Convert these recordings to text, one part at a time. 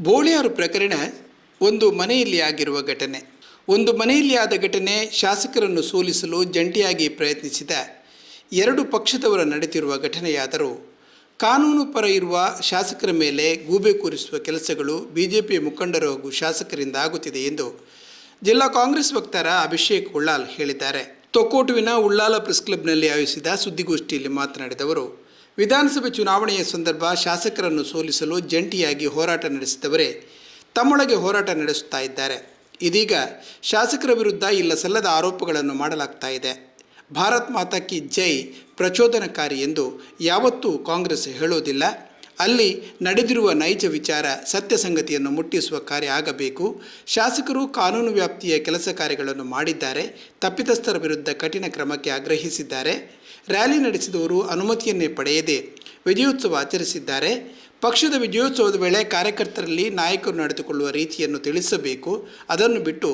ಬೋಳಿಯಾರು ಪ್ರಕರಣ ಒಂದು ಮನೆಯಲ್ಲಿ ಆಗಿರುವ ಘಟನೆ. ಒಂದು ಮನೆಯಲ್ಲಿ ಆದ ಘಟನೆ ಶಾಸಕರನ್ನು ಸೋಲಿಸಲು ಜಂಟಿಯಾಗಿ ಪ್ರಯತ್ನಿಸಿದ ಎರಡು ಪಕ್ಷದವರ ನಡೆದಿರುವ ಘಟನೆಯಾದರೂ ಕಾನೂನು ಪರ ಇರುವ ಶಾಸಕರ ಮೇಲೆ ಗೂಬೆ ಕೂರಿಸುವ ಕೆಲಸಗಳು ಬಿಜೆಪಿ ಮುಖಂಡರು ಹಾಗೂ ಶಾಸಕರಿಂದ ಆಗುತ್ತಿದೆ ಎಂದು ಜಿಲ್ಲಾ ಕಾಂಗ್ರೆಸ್ ವಕ್ತಾರ ಅಭಿಷೇಕ್ ಉಳ್ಳಾಲ್ ಹೇಳಿದ್ದಾರೆ. ತೊಕ್ಕೋಟುವಿನ ಉಳ್ಳಾಲ ಪ್ರೆಸ್ ಕ್ಲಬ್ನಲ್ಲಿ ಆಯೋಜಿಸಿದ ಸುದ್ದಿಗೋಷ್ಠಿಯಲ್ಲಿ ಮಾತನಾಡಿದವರು ವಿಧಾನಸಭೆ ಚುನಾವಣೆಯ ಸಂದರ್ಭ ಶಾಸಕರನ್ನು ಸೋಲಿಸಲು ಜಂಟಿಯಾಗಿ ಹೋರಾಟ ನಡೆಸಿದವರೇ ತಮ್ಮೊಳಗೆ ಹೋರಾಟ ನಡೆಸುತ್ತಾ ಇದ್ದಾರೆ. ಇದೀಗ ಶಾಸಕರ ವಿರುದ್ಧ ಇಲ್ಲ ಸಲ್ಲದ ಆರೋಪಗಳನ್ನು ಮಾಡಲಾಗ್ತಾ ಇದೆ. ಭಾರತ್ ಮಾತಾ ಕಿ ಜೈ ಪ್ರಚೋದನಕಾರಿ ಎಂದು ಯಾವತ್ತೂ ಕಾಂಗ್ರೆಸ್ ಹೇಳೋದಿಲ್ಲ. ಅಲ್ಲಿ ನಡೆದಿರುವ ನೈಜ ವಿಚಾರ, ಸತ್ಯ ಸಂಗತಿಯನ್ನು ಮುಟ್ಟಿಸುವ ಕಾರ್ಯ ಆಗಬೇಕು. ಶಾಸಕರು ಕಾನೂನು ವ್ಯಾಪ್ತಿಯ ಕೆಲಸ ಕಾರ್ಯಗಳನ್ನು ಮಾಡಿದ್ದಾರೆ. ತಪ್ಪಿತಸ್ಥರ ವಿರುದ್ಧ ಕಠಿಣ ಕ್ರಮಕ್ಕೆ ಆಗ್ರಹಿಸಿದ್ದಾರೆ. ರ್ಯಾಲಿ ನಡೆಸಿದವರು ಅನುಮತಿಯನ್ನೇ ಪಡೆಯದೆ ವಿಜಯೋತ್ಸವ ಆಚರಿಸಿದ್ದಾರೆ. ಪಕ್ಷದ ವಿಜಯೋತ್ಸವದ ವೇಳೆ ಕಾರ್ಯಕರ್ತರಲ್ಲಿ ನಾಯಕರು ನಡೆದುಕೊಳ್ಳುವ ರೀತಿಯನ್ನು ತಿಳಿಸಬೇಕು. ಅದನ್ನು ಬಿಟ್ಟು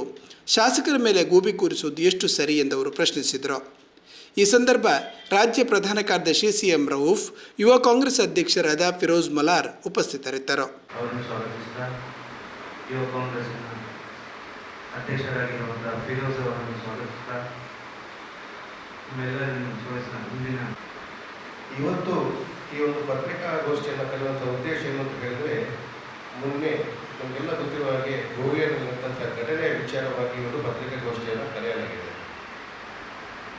ಶಾಸಕರ ಮೇಲೆ ಗೂಬಿ ಕೂರಿಸುವುದು ಎಷ್ಟು ಸರಿ ಎಂದವರು ಪ್ರಶ್ನಿಸಿದರು. ಈ ಸಂದರ್ಭ ರಾಜ್ಯ ಪ್ರಧಾನ ಕಾರ್ಯದರ್ಶಿ ಸಿ ಎಂ ರೌಫ್ ಯುವ ಕಾಂಗ್ರೆಸ್ ಅಧ್ಯಕ್ಷರಾದ ಫಿರೋಜ್ ಮಲಾರ್ ಉಪಸ್ಥಿತರಿದ್ದರು. ಅಧ್ಯಕ್ಷರಾಗಿರುವಂತಹ ಫಿರೋಜ್ ಅವರನ್ನು ಸ್ವಾಗತಿಸಿದ ಮುಂದಿನ ಇವತ್ತು ಈ ಒಂದು ಪತ್ರಿಕಾಗೋಷ್ಠಿಯನ್ನು ಕರೆಯುವಂಥ ಉದ್ದೇಶ ಏನು ಅಂತ ಹೇಳಿದರೆ, ಮೊನ್ನೆ ನಮಗೆಲ್ಲ ಗೊತ್ತಿರುವ ಹಾಗೆ ಗೋವಿಯಲ್ಲಿ ನಡೆದಂಥ ಘಟನೆಯ ವಿಚಾರವಾಗಿ ಒಂದು ಪತ್ರಿಕಾಗೋಷ್ಠಿಯನ್ನು ಕರೆಯಲಾಗಿದೆ.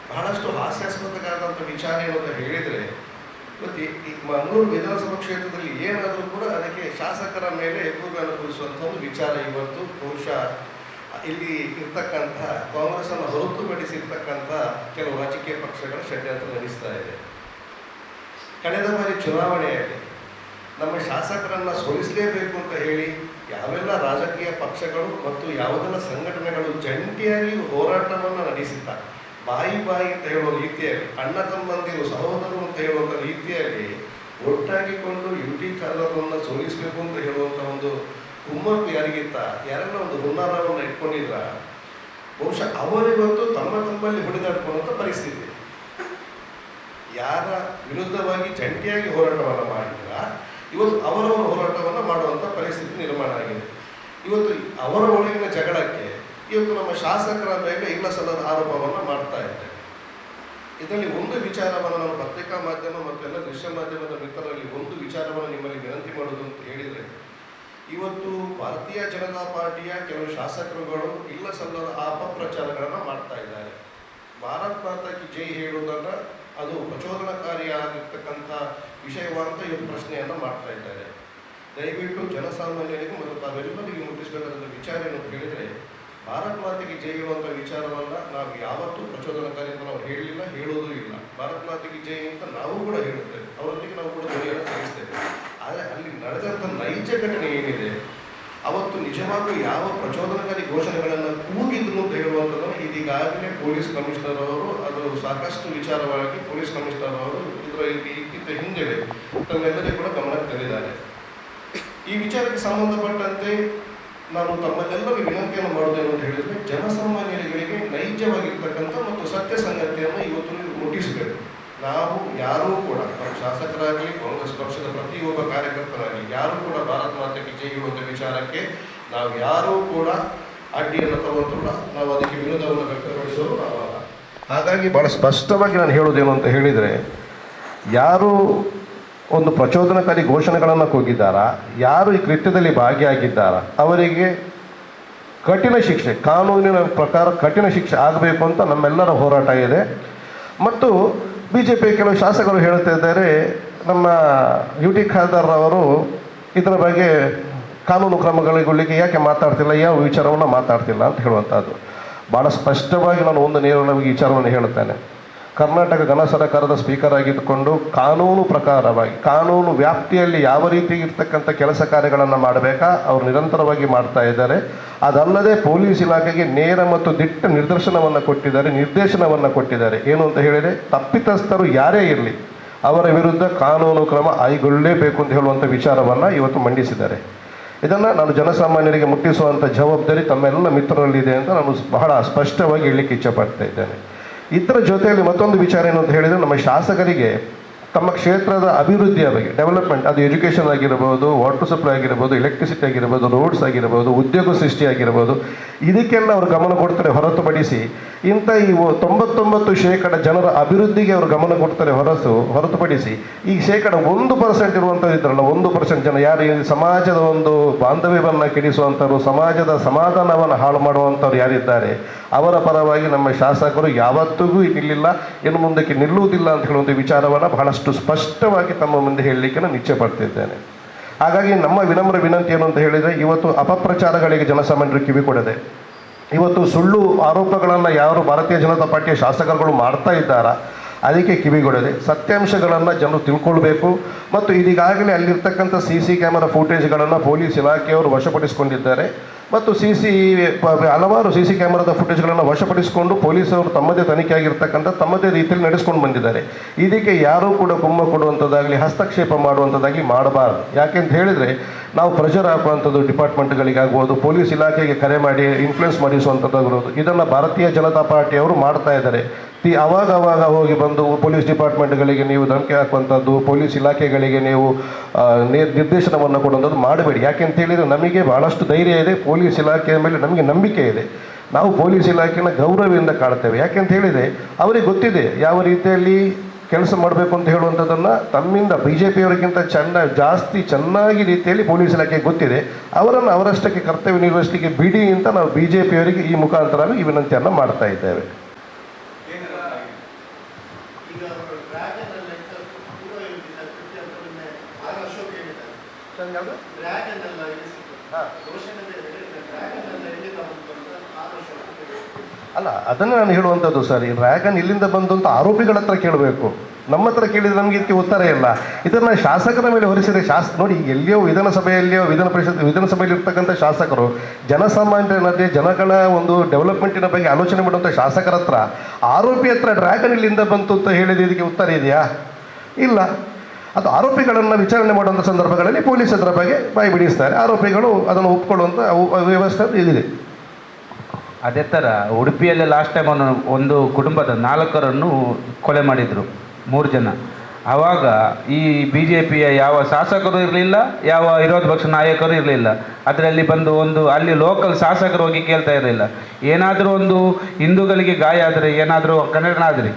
ಬಹಳಷ್ಟು ಹಾಸ್ಯಾಸ್ಪದವಾದಂಥ ವಿಚಾರ ಏನು ಅಂತ ಹೇಳಿದರೆ, ಮತ್ತು ಈ- ಮಂಗಳೂರು ವಿಧಾನಸಭಾ ಕ್ಷೇತ್ರದಲ್ಲಿ ಏನಾದರೂ ಕೂಡ ಅದಕ್ಕೆ ಶಾಸಕರ ಮೇಲೆ ಎಬ್ಬುಗಳನ್ನು ಅನುಭವಿಸುವಂಥ ಒಂದು ವಿಚಾರ ಇವತ್ತು ಬಹುಶಃ ಇಲ್ಲಿ ಇರ್ತಕ್ಕಂಥ ಕಾಂಗ್ರೆಸ್ಸನ್ನು ಹೊರತುಪಡಿಸಿರ್ತಕ್ಕಂಥ ಕೆಲವು ರಾಜಕೀಯ ಪಕ್ಷಗಳ ಷಡ್ಯಂತ್ರ ನಡೆಸ್ತಾ ಇದೆ. ಕಳೆದ ಬಾರಿ ಚುನಾವಣೆಯಲ್ಲಿ ನಮ್ಮ ಶಾಸಕರನ್ನ ಸೋಲಿಸಲೇಬೇಕು ಅಂತ ಹೇಳಿ ಯಾವೆಲ್ಲ ರಾಜಕೀಯ ಪಕ್ಷಗಳು ಮತ್ತು ಯಾವುದೆಲ್ಲ ಸಂಘಟನೆಗಳು ಜಂಟಿಯಾಗಿ ಹೋರಾಟವನ್ನು ನಡೆಸಿದ್ದ ಬಾಯಿ ಬಾಯಿ ಅಂತ ಹೇಳುವ ರೀತಿಯಲ್ಲಿ ಅಣ್ಣ ತಮ್ಮಂದಿರು ಸಹೋದರರು ಅಂತ ಹೇಳುವಂಥ ರೀತಿಯಲ್ಲಿ ಒಟ್ಟಾಗಿಕೊಂಡು ಯು ಟಿ ಖಾದರ್ರನ್ನ ಸೋಲಿಸಬೇಕು ಅಂತ ಹೇಳುವಂಥ ಒಂದು ಕುಮ್ಮಕ್ಕು ಯಾರಿಗಿತ್ತ ಯಾರನ್ನ ಒಂದು ಹುನ್ನಾರವನ್ನು ಇಟ್ಕೊಂಡಿದ್ರ? ಬಹುಶಃ ಅವರಿಗೊಂದು ತಮ್ಮ ತಮ್ಮಲ್ಲಿ ಹೊಡೆದಾಡ್ಕೊಳ್ಳುವಂಥ ಪರಿಸ್ಥಿತಿ. ಯಾರ ವಿರುದ್ಧವಾಗಿ ಜಂಟಿಯಾಗಿ ಹೋರಾಟವನ್ನು ಮಾಡಿದ್ರ, ಇವತ್ತು ಅವರವರ ಹೋರಾಟವನ್ನು ಮಾಡುವಂಥ ಪರಿಸ್ಥಿತಿ ನಿರ್ಮಾಣ ಆಗಿದೆ. ಇವತ್ತು ಅವರ ಒಳಗಿನ ಜಗಳಕ್ಕೆ, ಇವತ್ತು ನಮ್ಮ ಶಾಸಕರ ಮೇಲೆ ಇಲ್ಲ ಸಲ್ಲದ ಆರೋಪವನ್ನು ಮಾಡ್ತಾ ಇದ್ದಾರೆ ಇದರಲ್ಲಿ ಒಂದು ವಿಚಾರವನ್ನು ನಾನು ಪತ್ರಿಕಾ ಮಾಧ್ಯಮ ಮತ್ತು ಎಲ್ಲ ದೃಶ್ಯ ಮಾಧ್ಯಮದ ಮಿತ್ರರಲ್ಲಿ ಒಂದು ವಿಚಾರವನ್ನು ನಿಮ್ಮಲ್ಲಿ ವಿನಂತಿ ಮಾಡೋದು ಅಂತ ಹೇಳಿದರೆ ಇವತ್ತು ಭಾರತೀಯ ಜನತಾ ಪಾರ್ಟಿಯ ಕೆಲವು ಶಾಸಕರುಗಳು ಇಲ್ಲ ಸಲ್ಲದ ಅಪಪ್ರಚಾರಗಳನ್ನು ಮಾಡ್ತಾ ಇದ್ದಾರೆ. ಭಾರತ್ ಮಾತಾ ಕಿ ಜೈ ಹೇಳುವುದನ್ನು ಅದು ಪ್ರಚೋದನಕಾರಿಯಾಗಿರ್ತಕ್ಕಂಥ ವಿಷಯವಾದಂಥ ಇವರು ಪ್ರಶ್ನೆಯನ್ನು ಮಾಡ್ತಾ ಇದ್ದಾರೆ. ದಯವಿಟ್ಟು ಜನಸಾಮಾನ್ಯರಿಗೂ ಮತ್ತು ತಾವೆಲ್ಲರಿಗೂ ಮುಟ್ಟಿಸಬೇಕಾದ ವಿಚಾರ ಏನು ಹೇಳಿದರೆ ಭಾರತ್ ಮಾತೆಗೆ ಜೈ ಇರುವಂಥ ವಿಚಾರವನ್ನು ನಾವು ಯಾವತ್ತೂ ಪ್ರಚೋದನಕಾರಿ ಅಂತ ನಾವು ಹೇಳಲಿಲ್ಲ ಹೇಳೋದೂ ಇಲ್ಲ. ಭಾರತ್ ಮಾತೆಗೆ ಜೈ ಅಂತ ನಾವು ಕೂಡ ಹೇಳುತ್ತೇವೆ. ಅವರೊಂದಿಗೆ ನಾವು ಕೂಡ ಧ್ವನಿಯನ್ನು ಸಲ್ಲಿಸ್ತೇವೆ. ಆದರೆ ಅಲ್ಲಿ ನಡೆದಂಥ ನೈಜ ಘಟನೆ ಏನಿದೆ, ಅವತ್ತು ನಿಜವಾಗಲೂ ಯಾವ ಪ್ರಚೋದನಕಾರಿ ಘೋಷಣೆಗಳನ್ನು ಕೂಗಿದ್ರು ಅಂತ ಹೇಳುವಂಥದ್ದನ್ನು ಇದೀಗಾಗಲೇ ಪೊಲೀಸ್ ಕಮಿಷನರ್ ಅವರು, ಅದು ಸಾಕಷ್ಟು ವಿಚಾರವಾಗಿ ಪೊಲೀಸ್ ಕಮಿಷನರ್ ಅವರು ಇದರ ಇದಕ್ಕಿಂತ ಹಿಂದೆ ತಮ್ಮೆಲ್ಲರಿಗೂ ಕೂಡ ಗಮನಕ್ಕೆ ತಂದಿದ್ದಾರೆ. ಈ ವಿಚಾರಕ್ಕೆ ಸಂಬಂಧಪಟ್ಟಂತೆ ನಾನು ತಮ್ಮೆಲ್ಲರಿಗೂ ವಿನಂತಿಯನ್ನು ಮಾಡುವುದೇನು ಅಂತ ಹೇಳಿದ್ರೆ ಜನಸಾಮಾನ್ಯರಿಗೆ ನೈಜವಾಗಿರ್ತಕ್ಕಂಥ ಮತ್ತು ಸತ್ಯ ಸಂಗತಿಯನ್ನು ಇವತ್ತು ಮುಟ್ಟಿಸಬೇಕು ನಾವು ಯಾರೂ ಕೂಡ ಶಾಸಕರಾಗಲಿ, ಕಾಂಗ್ರೆಸ್ ಪಕ್ಷದ ಪ್ರತಿಯೊಬ್ಬ ಕಾರ್ಯಕರ್ತರಾಗಲಿ, ಯಾರೂ ಕೂಡ ಭಾರತ ಮಾತೆಗೆ ಜೈ ಒಂದು ವಿಚಾರಕ್ಕೆ ನಾವು ಯಾರೂ ಕೂಡ ಅಡ್ಡಿಯನ್ನು ತಗೊಂಡಿಲ್ಲ. ನಾವು ಅದಕ್ಕೆ ವಿರೋಧವನ್ನು ವ್ಯಕ್ತಪಡಿಸಲು ನಾವಲ್ಲ. ಹಾಗಾಗಿ ಬಹಳ ಸ್ಪಷ್ಟವಾಗಿ ನಾನು ಹೇಳೋದೇನು ಅಂತ ಹೇಳಿದರೆ, ಯಾರು ಒಂದು ಪ್ರಚೋದನಕಾರಿ ಘೋಷಣೆಗಳನ್ನು ಕೂಗಿದ್ದಾರಾ, ಯಾರು ಈ ಕೃತ್ಯದಲ್ಲಿ ಭಾಗಿಯಾಗಿದ್ದಾರಾ, ಅವರಿಗೆ ಕಠಿಣ ಶಿಕ್ಷೆ, ಕಾನೂನಿನ ಪ್ರಕಾರ ಕಠಿಣ ಶಿಕ್ಷೆ ಆಗಬೇಕು ಅಂತ ನಮ್ಮೆಲ್ಲರ ಹೋರಾಟ ಇದೆ. ಮತ್ತು ಬಿ ಜೆ ಪಿ ಕೆಲವು ಶಾಸಕರು ಹೇಳ್ತಾ ಇದ್ದಾರೆ, ನಮ್ಮ ಯು ಟಿ ಖಾದರ್ ಅವರು ಇದರ ಬಗ್ಗೆ ಕಾನೂನು ಕ್ರಮಗಳಿಗೆ ಯಾಕೆ ಮಾತಾಡ್ತಿಲ್ಲ, ಯಾವ ವಿಚಾರವನ್ನು ಮಾತಾಡ್ತಿಲ್ಲ ಅಂತ ಹೇಳುವಂಥದ್ದು ಭಾಳ ಸ್ಪಷ್ಟವಾಗಿ ನಾನು ಒಂದು ನೇರವಾಗಿ ವಿಚಾರವನ್ನು ಹೇಳುತ್ತೇನೆ. ಕರ್ನಾಟಕ ಗಣ ಸರಕಾರದ ಸ್ಪೀಕರ್ ಆಗಿದ್ದುಕೊಂಡು ಕಾನೂನು ಪ್ರಕಾರವಾಗಿ, ಕಾನೂನು ವ್ಯಾಪ್ತಿಯಲ್ಲಿ ಯಾವ ರೀತಿ ಇರ್ತಕ್ಕಂಥ ಕೆಲಸ ಕಾರ್ಯಗಳನ್ನು ಮಾಡಬೇಕಾ, ಅವರು ನಿರಂತರವಾಗಿ ಮಾಡ್ತಾ ಇದ್ದಾರೆ. ಅದಲ್ಲದೆ ಪೊಲೀಸ್ ಇಲಾಖೆಗೆ ನೇರ ಮತ್ತು ದಿಟ್ಟ ನಿರ್ದೇಶನವನ್ನು ಕೊಟ್ಟಿದ್ದಾರೆ ನಿರ್ದೇಶನವನ್ನು ಕೊಟ್ಟಿದ್ದಾರೆ. ಏನು ಅಂತ ಹೇಳಿದರೆ, ತಪ್ಪಿತಸ್ಥರು ಯಾರೇ ಇರಲಿ, ಅವರ ವಿರುದ್ಧ ಕಾನೂನು ಕ್ರಮ ಕೈಗೊಳ್ಳಲೇಬೇಕು ಅಂತ ಹೇಳುವಂಥ ವಿಚಾರವನ್ನು ಇವತ್ತು ಮಂಡಿಸಿದ್ದಾರೆ. ಇದನ್ನು ನಾನು ಜನಸಾಮಾನ್ಯರಿಗೆ ಮುಟ್ಟಿಸುವಂಥ ಜವಾಬ್ದಾರಿ ತಮ್ಮೆಲ್ಲ ಮಿತ್ರರಲ್ಲಿದೆ ಅಂತ ನಾನು ಬಹಳ ಸ್ಪಷ್ಟವಾಗಿ ಹೇಳಲಿಕ್ಕೆ ಇಚ್ಛಪಡ್ತಾ ಇದ್ದೇನೆ. ಇದರ ಜೊತೆಯಲ್ಲಿ ಮತ್ತೊಂದು ವಿಚಾರ ಏನು ಅಂತ ಹೇಳಿದರೆ, ನಮ್ಮ ಶಾಸಕರಿಗೆ ತಮ್ಮ ಕ್ಷೇತ್ರದ ಅಭಿವೃದ್ಧಿಯ ಬಗ್ಗೆ ಡೆವಲಪ್ಮೆಂಟ್ ಅದು ಎಜುಕೇಷನ್ ಆಗಿರ್ಬೋದು ವಾಟರ್ ಸಪ್ಲೈ ಆಗಿರ್ಬೋದು ಎಲೆಕ್ಟ್ರಿಸಿಟಿ ಆಗಿರ್ಬೋದು ರೋಡ್ಸ್ ಆಗಿರ್ಬೋದು, ಉದ್ಯೋಗ ಸೃಷ್ಟಿ ಆಗಿರ್ಬೋದು, ಇದಕ್ಕೆಲ್ಲ ಅವರು ಗಮನ ಕೊಡ್ತಾರೆ, ಹೊರತುಪಡಿಸಿ ಇಂಥ ಈ ತೊಂಬತ್ತೊಂಬತ್ತು ಶೇಕಡ ಜನರ ಅಭಿವೃದ್ಧಿಗೆ ಅವರು ಗಮನ ಕೊಡ್ತಾರೆ ಹೊರಸು, ಹೊರತುಪಡಿಸಿ ಈ ಶೇಕಡ ಒಂದು ಪರ್ಸೆಂಟ್ ಇರುವಂಥದ್ದು ಇದ್ರಲ್ಲ, ಒಂದು ಪರ್ಸೆಂಟ್ ಜನ ಯಾರು ಸಮಾಜದ ಒಂದು ಬಾಂಧವ್ಯವನ್ನು ಕೆಡಿಸುವಂಥವ್ರು, ಸಮಾಜದ ಸಮಾಧಾನವನ್ನು ಹಾಳು ಮಾಡುವಂಥವ್ರು ಯಾರಿದ್ದಾರೆ, ಅವರ ಪರವಾಗಿ ನಮ್ಮ ಶಾಸಕರು ಯಾವತ್ತಿಗೂ ನಿಲ್ಲಿಲ್ಲ, ಇನ್ನು ಮುಂದಕ್ಕೆ ನಿಲ್ಲುವುದಿಲ್ಲ ಅಂತ ಹೇಳುವಂಥ ವಿಚಾರವನ್ನು ಬಹಳಷ್ಟು ಸ್ಪಷ್ಟವಾಗಿ ತಮ್ಮ ಮುಂದೆ ಹೇಳಲಿಕ್ಕೆ ನಾನು ಇಚ್ಛೆ ಪಡ್ತಿದ್ದೇನೆ. ಹಾಗಾಗಿ ನಮ್ಮ ವಿನಮ್ರ ವಿನಂತಿ ಏನು ಅಂತ ಹೇಳಿದರೆ, ಇವತ್ತು ಅಪಪ್ರಚಾರಗಳಿಗೆ ಜನಸಾಮಾನ್ಯರು ಕಿವಿ ಕೊಡದೆ ಇವತ್ತು ಸುಳ್ಳು ಆರೋಪಗಳನ್ನು ಯಾರು ಭಾರತೀಯ ಜನತಾ ಪಾರ್ಟಿಯ ಶಾಸಕರುಗಳು ಮಾಡ್ತಾ ಇದ್ದಾರಾ, ಅದಕ್ಕೆ ಕಿವಿಗೊಡದೆ ಸತ್ಯಾಂಶಗಳನ್ನು ಜನರು ತಿಳ್ಕೊಳ್ಬೇಕು. ಮತ್ತು ಇದೀಗಾಗಲೇ ಅಲ್ಲಿರ್ತಕ್ಕಂಥ ಸಿ ಸಿ ಕ್ಯಾಮರಾ ಫುಟೇಜ್ಗಳನ್ನು ಪೊಲೀಸ್ ಇಲಾಖೆಯವರು ವಶಪಡಿಸಿಕೊಂಡಿದ್ದಾರೆ. ಮತ್ತು ಸಿ ಸಿ ಹಲವಾರು ಸಿ ಸಿ ಕ್ಯಾಮರಾದ ಫುಟೇಜ್ಗಳನ್ನು ವಶಪಡಿಸಿಕೊಂಡು ಪೊಲೀಸರು ತಮ್ಮದೇ ತನಿಖೆ ಆಗಿರ್ತಕ್ಕಂಥ ತಮ್ಮದೇ ರೀತಿಯಲ್ಲಿ ನಡೆಸ್ಕೊಂಡು ಬಂದಿದ್ದಾರೆ. ಇದಕ್ಕೆ ಯಾರೂ ಕೂಡ ಕುಮ್ಮ ಕೊಡುವಂಥದ್ದಾಗಲಿ, ಹಸ್ತಕ್ಷೇಪ ಮಾಡುವಂಥದ್ದಾಗಲಿ ಮಾಡಬಾರ್ದು. ಯಾಕೆಂತ ಹೇಳಿದರೆ, ನಾವು ಪ್ರೆಷರ್ ಹಾಕುವಂಥದ್ದು ಡಿಪಾರ್ಟ್ಮೆಂಟ್ಗಳಿಗಾಗ್ಬೋದು, ಪೊಲೀಸ್ ಇಲಾಖೆಗೆ ಕರೆ ಮಾಡಿ ಇನ್ಫ್ಲುಯೆನ್ಸ್ ಮಾಡಿಸುವಂಥದ್ದಾಗಿರೋದು. ಇದನ್ನು ಭಾರತೀಯ ಜನತಾ ಪಾರ್ಟಿಯವರು ಮಾಡ್ತಾ ಇದ್ದಾರೆ. ತಿ ಅವಾಗ ಅವಾಗ ಹೋಗಿ ಬಂದು ಪೊಲೀಸ್ ಡಿಪಾರ್ಟ್ಮೆಂಟ್ಗಳಿಗೆ ನೀವು ಧಮಕಿ ಹಾಕುವಂಥದ್ದು, ಪೊಲೀಸ್ ಇಲಾಖೆಗಳಿಗೆ ನೀವು ನಿರ್ದೇಶನವನ್ನು ಕೊಡುವಂಥದ್ದು ಮಾಡಬೇಡಿ. ಯಾಕೆಂತ ಹೇಳಿದರೆ ನಮಗೆ ಭಾಳಷ್ಟು ಧೈರ್ಯ ಇದೆ, ಪೊಲೀಸ್ ಇಲಾಖೆಯ ಮೇಲೆ ನಮಗೆ ನಂಬಿಕೆ ಇದೆ. ನಾವು ಪೊಲೀಸ್ ಇಲಾಖೆನ ಗೌರವದಿಂದ ಕಾಣ್ತೇವೆ ಯಾಕೆಂತ ಹೇಳಿದರೆ ಅವರಿಗೆ ಗೊತ್ತಿದೆ ಯಾವ ರೀತಿಯಲ್ಲಿ ಕೆಲಸ ಮಾಡಬೇಕು ಅಂತ ಹೇಳುವಂಥದ್ದನ್ನು ತಮ್ಮಿಂದ ಬಿ ಜೆ ಪಿಯವರಿಗಿಂತ ಚೆನ್ನ, ಜಾಸ್ತಿ ಚೆನ್ನಾಗಿ ರೀತಿಯಲ್ಲಿ ಪೊಲೀಸ್ ಇಲಾಖೆಗೆ ಗೊತ್ತಿದೆ. ಅವರನ್ನು ಅವರಷ್ಟಕ್ಕೆ ಕರ್ತವ್ಯ ನಿರ್ವಹಿಸಲಿಕ್ಕೆ ಬಿಡಿ ಅಂತ ನಾವು ಬಿ ಜೆ ಪಿಯವರಿಗೆ ಈ ಮುಖಾಂತರ ಈ ವಿನಂತಿಯನ್ನು ಮಾಡ್ತಾ ಇದ್ದೇವೆ ಈಗ ಅವರು ಡ್ರ್ಯಾಗನ್ ಎಲ್ಲ ಇದ್ದದ್ದು ಕೂಡ ಇರುವುದಿಲ್ಲ ಕೃತ್ಯ ಅಂತ ಮೊನ್ನೆ ಆರ್ ಅಶೋಕ್ ಹೇಳಿದ್ದಾರೆ ಡ್ರ್ಯಾಗನ್ ಎಲ್ಲ ಇಳಿಸಿದ್ರು ಘೋಷಣೆ ಬೇರೆ ಹೇಳಿದ್ದಾರೆ ಡ್ರ್ಯಾಗನ್ ಎಲ್ಲ ಎಲ್ಲಿಂದ ಬಂತು ಹೇಳಿದ್ರು. ಅಲ್ಲ ಅದನ್ನು ನಾನು ಹೇಳುವಂಥದ್ದು ಸರ್. ಈ ಡ್ರ್ಯಾಗನ್ ಇಲ್ಲಿಂದ ಬಂದು ಅಂತ ಆರೋಪಿಗಳ ಹತ್ರ ಕೇಳಬೇಕು. ನಮ್ಮ ಹತ್ರ ಕೇಳಿದ್ರೆ ನಮಗೆ ಇದಕ್ಕೆ ಉತ್ತರ ಇಲ್ಲ. ಇದನ್ನು ಶಾಸಕರ ಮೇಲೆ ಹೊರಿಸಿದರೆ ಶಾಸ ನೋಡಿ ಎಲ್ಲಿಯೋ ವಿಧಾನಸಭೆಯಲ್ಲಿಯೋ ವಿಧಾನ ಪರಿಷತ್ ವಿಧಾನಸಭೆಯಲ್ಲಿ ಇರ್ತಕ್ಕಂಥ ಶಾಸಕರು ಜನಸಾಮಾನ್ಯರಲ್ಲಿ ಜನಗಳ ಒಂದು ಡೆವಲಪ್ಮೆಂಟಿನ ಬಗ್ಗೆ ಆಲೋಚನೆ ಮಾಡುವಂಥ ಶಾಸಕರ ಹತ್ರ ಆರೋಪಿ ಹತ್ರ ಡ್ರ್ಯಾಗನ್ ಇಲ್ಲಿಂದ ಬಂತು ಅಂತ ಹೇಳಿದ ಇದಕ್ಕೆ ಉತ್ತರ ಇದೆಯಾ? ಇಲ್ಲ. ಅದು ಆರೋಪಿಗಳನ್ನು ವಿಚಾರಣೆ ಮಾಡುವಂಥ ಸಂದರ್ಭಗಳಲ್ಲಿ ಪೊಲೀಸ್ ಅದರ ಬಗ್ಗೆ ಬಾಯಿ ಬಿಡಿಸ್ತಾರೆ ಆರೋಪಿಗಳು ಅದನ್ನು ಒಪ್ಕೊಳ್ಳುವಂಥ ವ್ಯವಸ್ಥೆ ಇದೆ. ಅದೇ ಥರ ಉಡುಪಿಯಲ್ಲಿ ಲಾಸ್ಟ್ ಟೈಮ್ ಒಂದು ಕುಟುಂಬದ ನಾಲ್ಕರನ್ನು ಕೊಲೆ ಮಾಡಿದರು, ಮೂರು ಜನ. ಆವಾಗ ಈ ಬಿ ಜೆ ಪಿಯ ಯಾವ ಶಾಸಕರು ಇರಲಿಲ್ಲ, ಯಾವ ವಿರೋಧ ಪಕ್ಷ ನಾಯಕರು ಇರಲಿಲ್ಲ. ಅದರಲ್ಲಿ ಬಂದು ಒಂದು, ಅಲ್ಲಿ ಲೋಕಲ್ ಶಾಸಕರು ಹೋಗಿ ಕೇಳ್ತಾ ಇರಲಿಲ್ಲ. ಏನಾದರೂ ಒಂದು ಹಿಂದೂಗಳಿಗೆ ಗಾಯ ಆದರೆ ಏನಾದರೂ ಕನ್ನಡ ಆದರೆ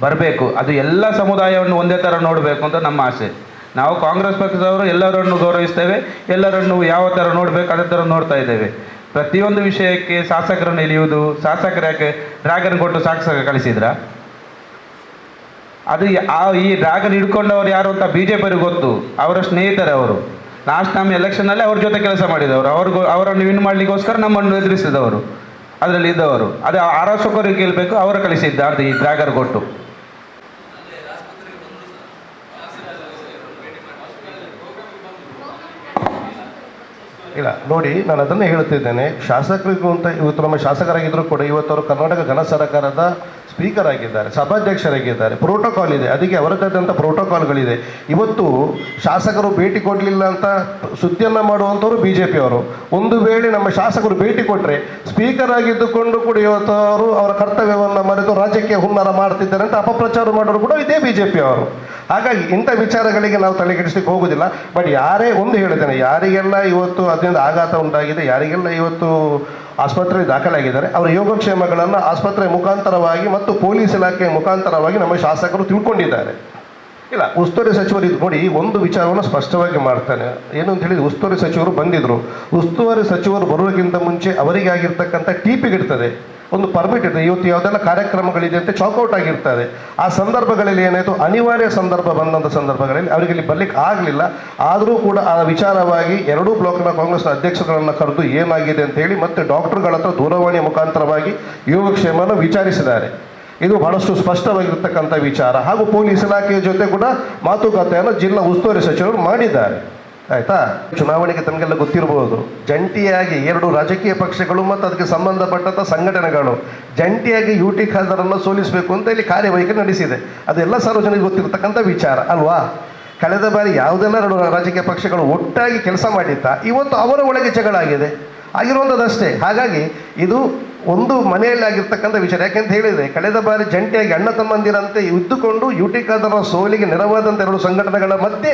ಬರಬೇಕು. ಅದು ಎಲ್ಲ ಸಮುದಾಯವನ್ನು ಒಂದೇ ಥರ ನೋಡಬೇಕು ಅಂತ ನಮ್ಮ ಆಸೆ. ನಾವು ಕಾಂಗ್ರೆಸ್ ಪಕ್ಷದವರು ಎಲ್ಲರನ್ನು ಗೌರವಿಸ್ತೇವೆ, ಎಲ್ಲರನ್ನು ಯಾವ ಥರ ನೋಡಬೇಕು ಅದೇ ಥರ ನೋಡ್ತಾ ಇದ್ದೇವೆ. ಪ್ರತಿಯೊಂದು ವಿಷಯಕ್ಕೆ ಶಾಸಕರನ್ನು ಎಳೆಯುವುದು ಶಾಸಕರ ಯಾಕೆ ಡ್ರ್ಯಾಗನ್ ಕೊಟ್ಟು ಶಾಸಕ ಕಳಿಸಿದ್ರ? ಅದು ಆ ಈ ಡ್ರ್ಯಾಗನ್ ಹಿಡ್ಕೊಂಡವ್ರು ಯಾರು ಅಂತ ಬಿ ಜೆ ಪಿಯವ್ರಿಗೆ ಗೊತ್ತು. ಅವರ ಸ್ನೇಹಿತರೆ ಅವರು. ಲಾಸ್ಟ್ ಟೈಮ್ ಎಲೆಕ್ಷನಲ್ಲಿ ಅವ್ರ ಜೊತೆ ಕೆಲಸ ಮಾಡಿದವರು. ಅವ್ರಿಗೂ ಅವರನ್ನು ವಿನ್ ಮಾಡಲಿಕ್ಕೋಸ್ಕರ ನಮ್ಮನ್ನು ಎದುರಿಸಿದವರು. ಅದರಲ್ಲಿ ಇದ್ದವರು. ಅದು ಆರೋಸಕರಿಗೆ ಕೇಳಬೇಕು ಅವರು ಕಳಿಸಿದ್ದ ಅಂತ ಈ ಡ್ರ್ಯಾಗರ್ ಕೊಟ್ಟು. ಇಲ್ಲ, ನೋಡಿ, ನಾನು ಅದನ್ನೇ ಹೇಳ್ತಿದ್ದೇನೆ ಶಾಸಕರಿಗೂ ಅಂತ ಇವತ್ತು ನಮ್ಮ ಶಾಸಕರಾಗಿದ್ದರೂ ಕೂಡ ಇವತ್ತು ಅವರು ಕರ್ನಾಟಕ ಘನ ಸರ್ಕಾರದ ಸ್ಪೀಕರ್ ಆಗಿದ್ದಾರೆ, ಸಭಾಧ್ಯಕ್ಷರಾಗಿದ್ದಾರೆ ಪ್ರೋಟೋಕಾಲ್ ಇದೆ. ಅದಕ್ಕೆ ಅವರದ್ದಾದಂಥ ಪ್ರೋಟೋಕಾಲ್ಗಳಿದೆ ಇವತ್ತು ಶಾಸಕರು ಭೇಟಿ ಕೊಡಲಿಲ್ಲ ಅಂತ ಸುದ್ದಿಯನ್ನು ಮಾಡುವಂಥವ್ರು ಬಿ ಜೆ ಪಿಯವರು ಒಂದು ವೇಳೆ ನಮ್ಮ ಶಾಸಕರು ಭೇಟಿ ಕೊಟ್ಟರೆ ಸ್ಪೀಕರ್ ಆಗಿದ್ದುಕೊಂಡು ಕೂಡ ಇವತ್ತು ಅವರು ಅವರ ಕರ್ತವ್ಯವನ್ನು ಮರೆತು ರಾಜ್ಯಕ್ಕೆ ಹುನ್ನಾರ ಮಾಡ್ತಿದ್ದಾರೆ ಅಂತ ಅಪಪ್ರಚಾರ ಮಾಡೋರು ಕೂಡ ಇದೇ ಬಿ ಜೆ ಪಿಯವರು ಹಾಗಾಗಿ ಇಂಥ ವಿಚಾರಗಳಿಗೆ ನಾವು ತಲೆ ಕೆಡಿಸ್ಲಿಕ್ಕೆ ಹೋಗೋದಿಲ್ಲ. ಬಟ್ ಯಾರೇ ಒಂದು ಹೇಳಿದ್ದೇನೆ ಯಾರಿಗೆಲ್ಲ ಇವತ್ತು ಅದರಿಂದ ಆಘಾತ ಉಂಟಾಗಿದೆ, ಯಾರಿಗೆಲ್ಲ ಇವತ್ತು ಆಸ್ಪತ್ರೆಗೆ ದಾಖಲಾಗಿದ್ದಾರೆ. ಅವರ ಯೋಗಕ್ಷೇಮಗಳನ್ನು ಆಸ್ಪತ್ರೆ ಮುಖಾಂತರವಾಗಿ ಮತ್ತು ಪೊಲೀಸ್ ಇಲಾಖೆ ಮುಖಾಂತರವಾಗಿ ನಮ್ಮ ಶಾಸಕರು ತಿಳ್ಕೊಂಡಿದ್ದಾರೆ. ಇಲ್ಲ, ಉಸ್ತುವಾರಿ ಸಚಿವರು ಇದು ನೋಡಿ ಒಂದು ವಿಚಾರವನ್ನು ಸ್ಪಷ್ಟವಾಗಿ ಮಾಡ್ತಾನೆ. ಏನು ಅಂತ ಹೇಳಿದ್ರೆ, ಉಸ್ತುವಾರಿ ಸಚಿವರು ಬಂದಿದ್ರು. ಉಸ್ತುವಾರಿ ಸಚಿವರು ಬರೋಕ್ಕಿಂತ ಮುಂಚೆ ಅವರಿಗೆ ಆಗಿರ್ತಕ್ಕಂಥ ಟೀಪಿಗಿರ್ತದೆ ಒಂದು ಪರ್ಮಿಟ್ ಇದೆ. ಇವತ್ತು ಯಾವುದೆಲ್ಲ ಕಾರ್ಯಕ್ರಮಗಳಿದೆ ಅಂತ ಚಾಕೌಟ್ ಆಗಿರ್ತದೆ ಆ ಸಂದರ್ಭಗಳಲ್ಲಿ ಏನಾಯಿತು? ಅನಿವಾರ್ಯ ಸಂದರ್ಭ ಬಂದಂಥ ಸಂದರ್ಭಗಳಲ್ಲಿ ಅವರಿಗೆ ಇಲ್ಲಿ ಬರ್ಲಿಕ್ಕೆ ಆಗಲಿಲ್ಲ. ಆದರೂ ಕೂಡ ಆ ವಿಚಾರವಾಗಿ ಎರಡೂ ಬ್ಲಾಕ್ನ ಕಾಂಗ್ರೆಸ್ನ ಅಧ್ಯಕ್ಷಗಳನ್ನು ಕರೆದು ಏನಾಗಿದೆ ಅಂತ ಹೇಳಿ ಮತ್ತೆ ಡಾಕ್ಟರ್ಗಳ ಹತ್ರ ದೂರವಾಣಿ ಮುಖಾಂತರವಾಗಿ ಯೋಗಕ್ಷೇಮವನ್ನು ವಿಚಾರಿಸಿದ್ದಾರೆ. ಇದು ಬಹಳಷ್ಟು ಸ್ಪಷ್ಟವಾಗಿರ್ತಕ್ಕಂಥ ವಿಚಾರ. ಹಾಗೂ ಪೊಲೀಸ್ ಇಲಾಖೆಯ ಜೊತೆ ಕೂಡ ಮಾತುಕತೆಯನ್ನು ಜಿಲ್ಲಾ ಉಸ್ತುವಾರಿ ಸಚಿವರು ಮಾಡಿದ್ದಾರೆ. ಆಯ್ತಾ? ಚುನಾವಣೆಗೆ ತಮಗೆಲ್ಲ ಗೊತ್ತಿರಬಹುದು ಜಂಟಿಯಾಗಿ ಎರಡು ರಾಜಕೀಯ ಪಕ್ಷಗಳು ಮತ್ತು ಅದಕ್ಕೆ ಸಂಬಂಧಪಟ್ಟಂಥ ಸಂಘಟನೆಗಳು ಜಂಟಿಯಾಗಿ ಯು ಟಿ ಖಾದರನ್ನು ಸೋಲಿಸಬೇಕು ಅಂತ ಇಲ್ಲಿ ಕಾರ್ಯವೈಖರಿ ನಡೆಸಿದೆ. ಅದೆಲ್ಲ ಸಾರ್ವಜನಿಕ ಗೊತ್ತಿರತಕ್ಕಂಥ ವಿಚಾರ, ಅಲ್ವಾ? ಕಳೆದ ಬಾರಿ ಯಾವುದೆಲ್ಲ ಎರಡು ರಾಜಕೀಯ ಪಕ್ಷಗಳು ಒಟ್ಟಾಗಿ ಕೆಲಸ ಮಾಡಿತ್ತಾ, ಇವತ್ತು ಅವರ ಒಳಗೆ ಜಗಳ ಆಗಿದೆ ಆಗಿರುವಂಥದ್ದಷ್ಟೇ. ಹಾಗಾಗಿ ಇದು ಒಂದು ಮನೆಯಲ್ಲಿ ಆಗಿರ್ತಕ್ಕಂಥ ವಿಚಾರ. ಯಾಕೆಂತ ಹೇಳಿದರೆ, ಕಳೆದ ಬಾರಿ ಜಂಟಿಯಾಗಿ ಅಣ್ಣ ತಮ್ಮಂದಿರಂತೆ ಇದ್ದುಕೊಂಡು ಯುಟಿಕಾದರ ಸೋಲಿಗೆ ನೆರವಾದಂಥ ಎರಡು ಸಂಘಟನೆಗಳ ಮಧ್ಯೆ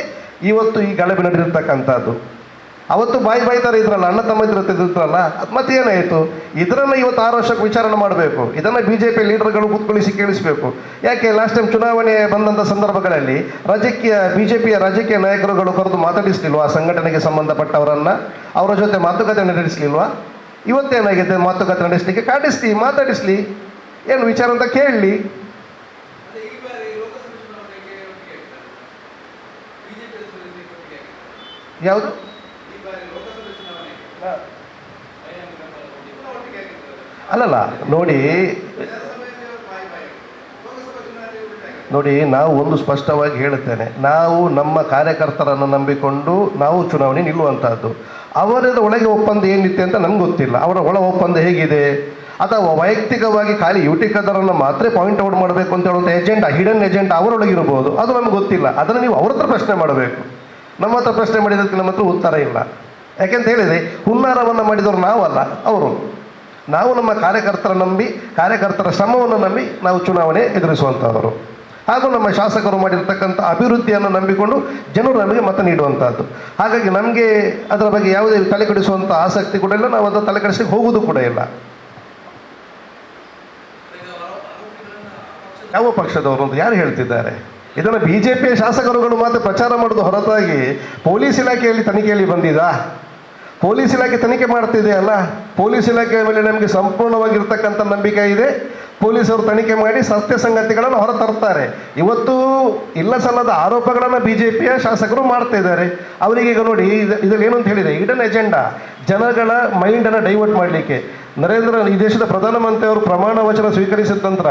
ಇವತ್ತು ಈ ಗಲಭೆ ನಡೆದಿರ್ತಕ್ಕಂಥದ್ದು. ಅವತ್ತು ಬಾಯಿ ಬಾಯ್ತಾರೆ ಇದ್ರಲ್ಲ, ಅಣ್ಣ ತಮ್ಮಂದಿರ ಇದ್ರಲ್ಲ ಮತ್ತೆ ಏನಾಯಿತು ಇದರನ್ನು ಇವತ್ತು ಆರು ವರ್ಷಕ್ಕೆ ವಿಚಾರಣೆ ಮಾಡಬೇಕು. ಇದನ್ನು ಬಿ ಜೆ ಪಿ ಲೀಡರ್ಗಳು ಕೂತ್ಕೊಳಿಸಿ ಕೇಳಿಸಬೇಕು. ಯಾಕೆ ಲಾಸ್ಟ್ ಟೈಮ್ ಚುನಾವಣೆ ಬಂದಂಥ ಸಂದರ್ಭಗಳಲ್ಲಿ ರಾಜಕೀಯ ಬಿ ಜೆ ಪಿಯ ರಾಜಕೀಯ ನಾಯಕರುಗಳು ಕರೆದು ಮಾತಾಡಿಸ್ಲಿಲ್ವಾ ಆ ಸಂಘಟನೆಗೆ ಸಂಬಂಧಪಟ್ಟವರನ್ನು? ಅವರ ಜೊತೆ ಮಾತುಕತೆ ನಡೆಸಲಿಲ್ವಾ? ಇವತ್ತೇನಾಗಿದೆ? ಮಾತುಕತೆ ನಡೆಸಲಿಕ್ಕೆ ಕಾಡಿಸ್ಲಿ ಮಾತಾಡಿಸ್ಲಿ. ಏನು ವಿಚಾರ ಅಂತ ಕೇಳಲಿ ಯಾವುದು? ಅಲ್ಲಲ್ಲ ನೋಡಿ. ನೋಡಿ ನಾವು ಒಂದು ಸ್ಪಷ್ಟವಾಗಿ ಹೇಳುತ್ತೇನೆ. ನಾವು ನಮ್ಮ ಕಾರ್ಯಕರ್ತರನ್ನು ನಂಬಿಕೊಂಡು ನಾವು ಚುನಾವಣೆ ನಿಲ್ಲುವಂತಹದ್ದು. ಅವರದ ಒಳಗೆ ಒಪ್ಪಂದ ಏನಿದೆ ಅಂತ ನಮ್ಗೆ ಗೊತ್ತಿಲ್ಲ. ಅವರ ಒಳ ಒಪ್ಪಂದ ಹೇಗಿದೆ? ಅಥವಾ ವೈಯಕ್ತಿಕವಾಗಿ ಖಾಲಿ ಯುಟಿಕದರನ್ನು ಮಾತ್ರ ಪಾಯಿಂಟ್ ಔಟ್ ಮಾಡಬೇಕು ಅಂತ ಹೇಳುವಂಥ ಏಜೆಂಟ್ ಹಿಡನ್ ಏಜೆಂಟ್ ಅವರೊಳಗಿರ್ಬೋದು ಅದು ನಮ್ಗೆ ಗೊತ್ತಿಲ್ಲ. ಅದನ್ನು ನೀವು ಅವ್ರ ಹತ್ರ ಪ್ರಶ್ನೆ ಮಾಡಬೇಕು. ನಮ್ಮ ಹತ್ರ ಪ್ರಶ್ನೆ ಮಾಡಿದ್ದಕ್ಕೆ ನಮ್ಮ ಹತ್ರ ಉತ್ತರ ಇಲ್ಲ. ಯಾಕೆಂತ ಹೇಳಿದರೆ, ಹುನ್ನಾರವನ್ನು ಮಾಡಿದವರು ನಾವಲ್ಲ, ಅವರು. ನಾವು ನಮ್ಮ ಕಾರ್ಯಕರ್ತರ ನಂಬಿ, ಕಾರ್ಯಕರ್ತರ ಶ್ರಮವನ್ನು ನಂಬಿ ನಾವು ಚುನಾವಣೆ ಎದುರಿಸುವಂಥವರು ಹಾಗೂ ನಮ್ಮ ಶಾಸಕರು ಮಾಡಿರ್ತಕ್ಕಂಥ ಅಭಿವೃದ್ಧಿಯನ್ನು ನಂಬಿಕೊಂಡು ಜನರು ನಮಗೆ ಮತ ನೀಡುವಂಥದ್ದು ಹಾಗಾಗಿ ನಮಗೆ ಅದರ ಬಗ್ಗೆ ಯಾವುದೇ ತಲೆ ಕೆಡಿಸುವಂಥ ಆಸಕ್ತಿ ಕೂಡ ಇಲ್ಲ, ನಾವು ಅದರ ತಲೆ ಕೆಡಿಸಲಿಕ್ಕೆ ಹೋಗುವುದು ಕೂಡ ಇಲ್ಲ. ಯಾವ ಪಕ್ಷದವರು ಅಂತ ಯಾರು ಹೇಳ್ತಿದ್ದಾರೆ? ಇದನ್ನು ಬಿ ಜೆ ಪಿಯ ಶಾಸಕರುಗಳು ಮಾತ್ರ ಪ್ರಚಾರ ಮಾಡೋದು ಹೊರತಾಗಿ ಪೊಲೀಸ್ ಇಲಾಖೆಯಲ್ಲಿ ತನಿಖೆಯಲ್ಲಿ ಬಂದಿದಾ? ಪೊಲೀಸ್ ಇಲಾಖೆ ತನಿಖೆ ಮಾಡ್ತಿದೆ ಅಲ್ಲ ಪೊಲೀಸ್ ಇಲಾಖೆಯ ಮೇಲೆ ನಮಗೆ ಸಂಪೂರ್ಣವಾಗಿರ್ತಕ್ಕಂಥ ನಂಬಿಕೆ ಇದೆ. ಪೊಲೀಸರು ತನಿಖೆ ಮಾಡಿ ಸತ್ಯ ಸಂಗತಿಗಳನ್ನು ಹೊರತರ್ತಾರೆ ಇವತ್ತು ಇಲ್ಲ ಸಲ್ಲದ ಆರೋಪಗಳನ್ನು ಬಿ ಜೆ ಪಿಯ ಶಾಸಕರು ಮಾಡ್ತಾ ಇದ್ದಾರೆ. ಅವರಿಗೆ ಈಗ ನೋಡಿ, ಇದು, ಇದರಲ್ಲಿ ಏನು ಅಂತ ಹೇಳಿದೆ ಇಡನ್ ಎಜೆಂಡಾ, ಜನಗಳ ಮೈಂಡನ್ನು ಡೈವರ್ಟ್ ಮಾಡಲಿಕ್ಕೆ. ನರೇಂದ್ರ ಈ ದೇಶದ ಪ್ರಧಾನಮಂತ್ರಿಯವರು ಪ್ರಮಾಣ ವಚನ ಸ್ವೀಕರಿಸಿದ ನಂತರ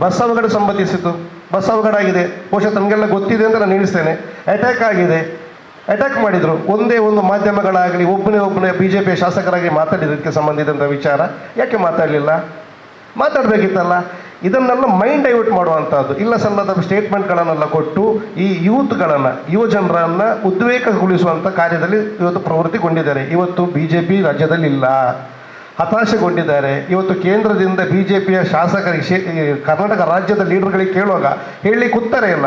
ಬಸ್ ಅವಘಡ ಸಂಬಂಧಿಸಿತು ಬಸ್ ಅವಘಡ ಆಗಿದೆ. ಬಹುಶಃ ತಮಗೆಲ್ಲ ಗೊತ್ತಿದೆ ಅಂತ ನಾನು ನಿಲ್ಲಿಸ್ತೇನೆ. ಅಟ್ಯಾಕ್ ಆಗಿದೆ. ಅಟ್ಯಾಕ್ ಮಾಡಿದರು. ಒಂದೇ ಒಂದು ಮಾಧ್ಯಮಗಳಾಗಲಿ, ಒಬ್ಬನೇ ಒಬ್ಬನೇ ಬಿ ಜೆ ಪಿಯ ಶಾಸಕರಾಗಿ ಮಾತಾಡಿದ್ದಕ್ಕೆ ಸಂಬಂಧಿಸಿದಂಥ ವಿಚಾರ. ಯಾಕೆ ಮಾತಾಡಲಿಲ್ಲ? ಮಾತಾಡಬೇಕಿತ್ತಲ್ಲ? ಇದನ್ನೆಲ್ಲ ಮೈಂಡ್ ಡೈವರ್ಟ್ ಮಾಡುವಂಥದ್ದು ಇಲ್ಲ ಸಲ್ಲದ ಸ್ಟೇಟ್ಮೆಂಟ್ಗಳನ್ನೆಲ್ಲ ಕೊಟ್ಟು ಈ ಯೂತ್ಗಳನ್ನು ಯುವ ಜನರನ್ನು ಉದ್ವೇಗಗೊಳಿಸುವಂಥ ಕಾರ್ಯದಲ್ಲಿ ಇವತ್ತು ಪ್ರವೃತ್ತಿಗೊಂಡಿದ್ದಾರೆ. ಇವತ್ತು ಬಿ ಜೆ ಪಿ ರಾಜ್ಯದಲ್ಲಿ ಇಲ್ಲ ಹತಾಶೆಗೊಂಡಿದ್ದಾರೆ. ಇವತ್ತು ಕೇಂದ್ರದಿಂದ ಬಿ ಜೆ ಪಿಯ ಶಾಸಕರಿಗೆ ಕರ್ನಾಟಕ ರಾಜ್ಯದ ಲೀಡರ್ಗಳಿಗೆ ಕೇಳುವಾಗ ಹೇಳಿ ಕೂತಾರೆ ಇಲ್ಲ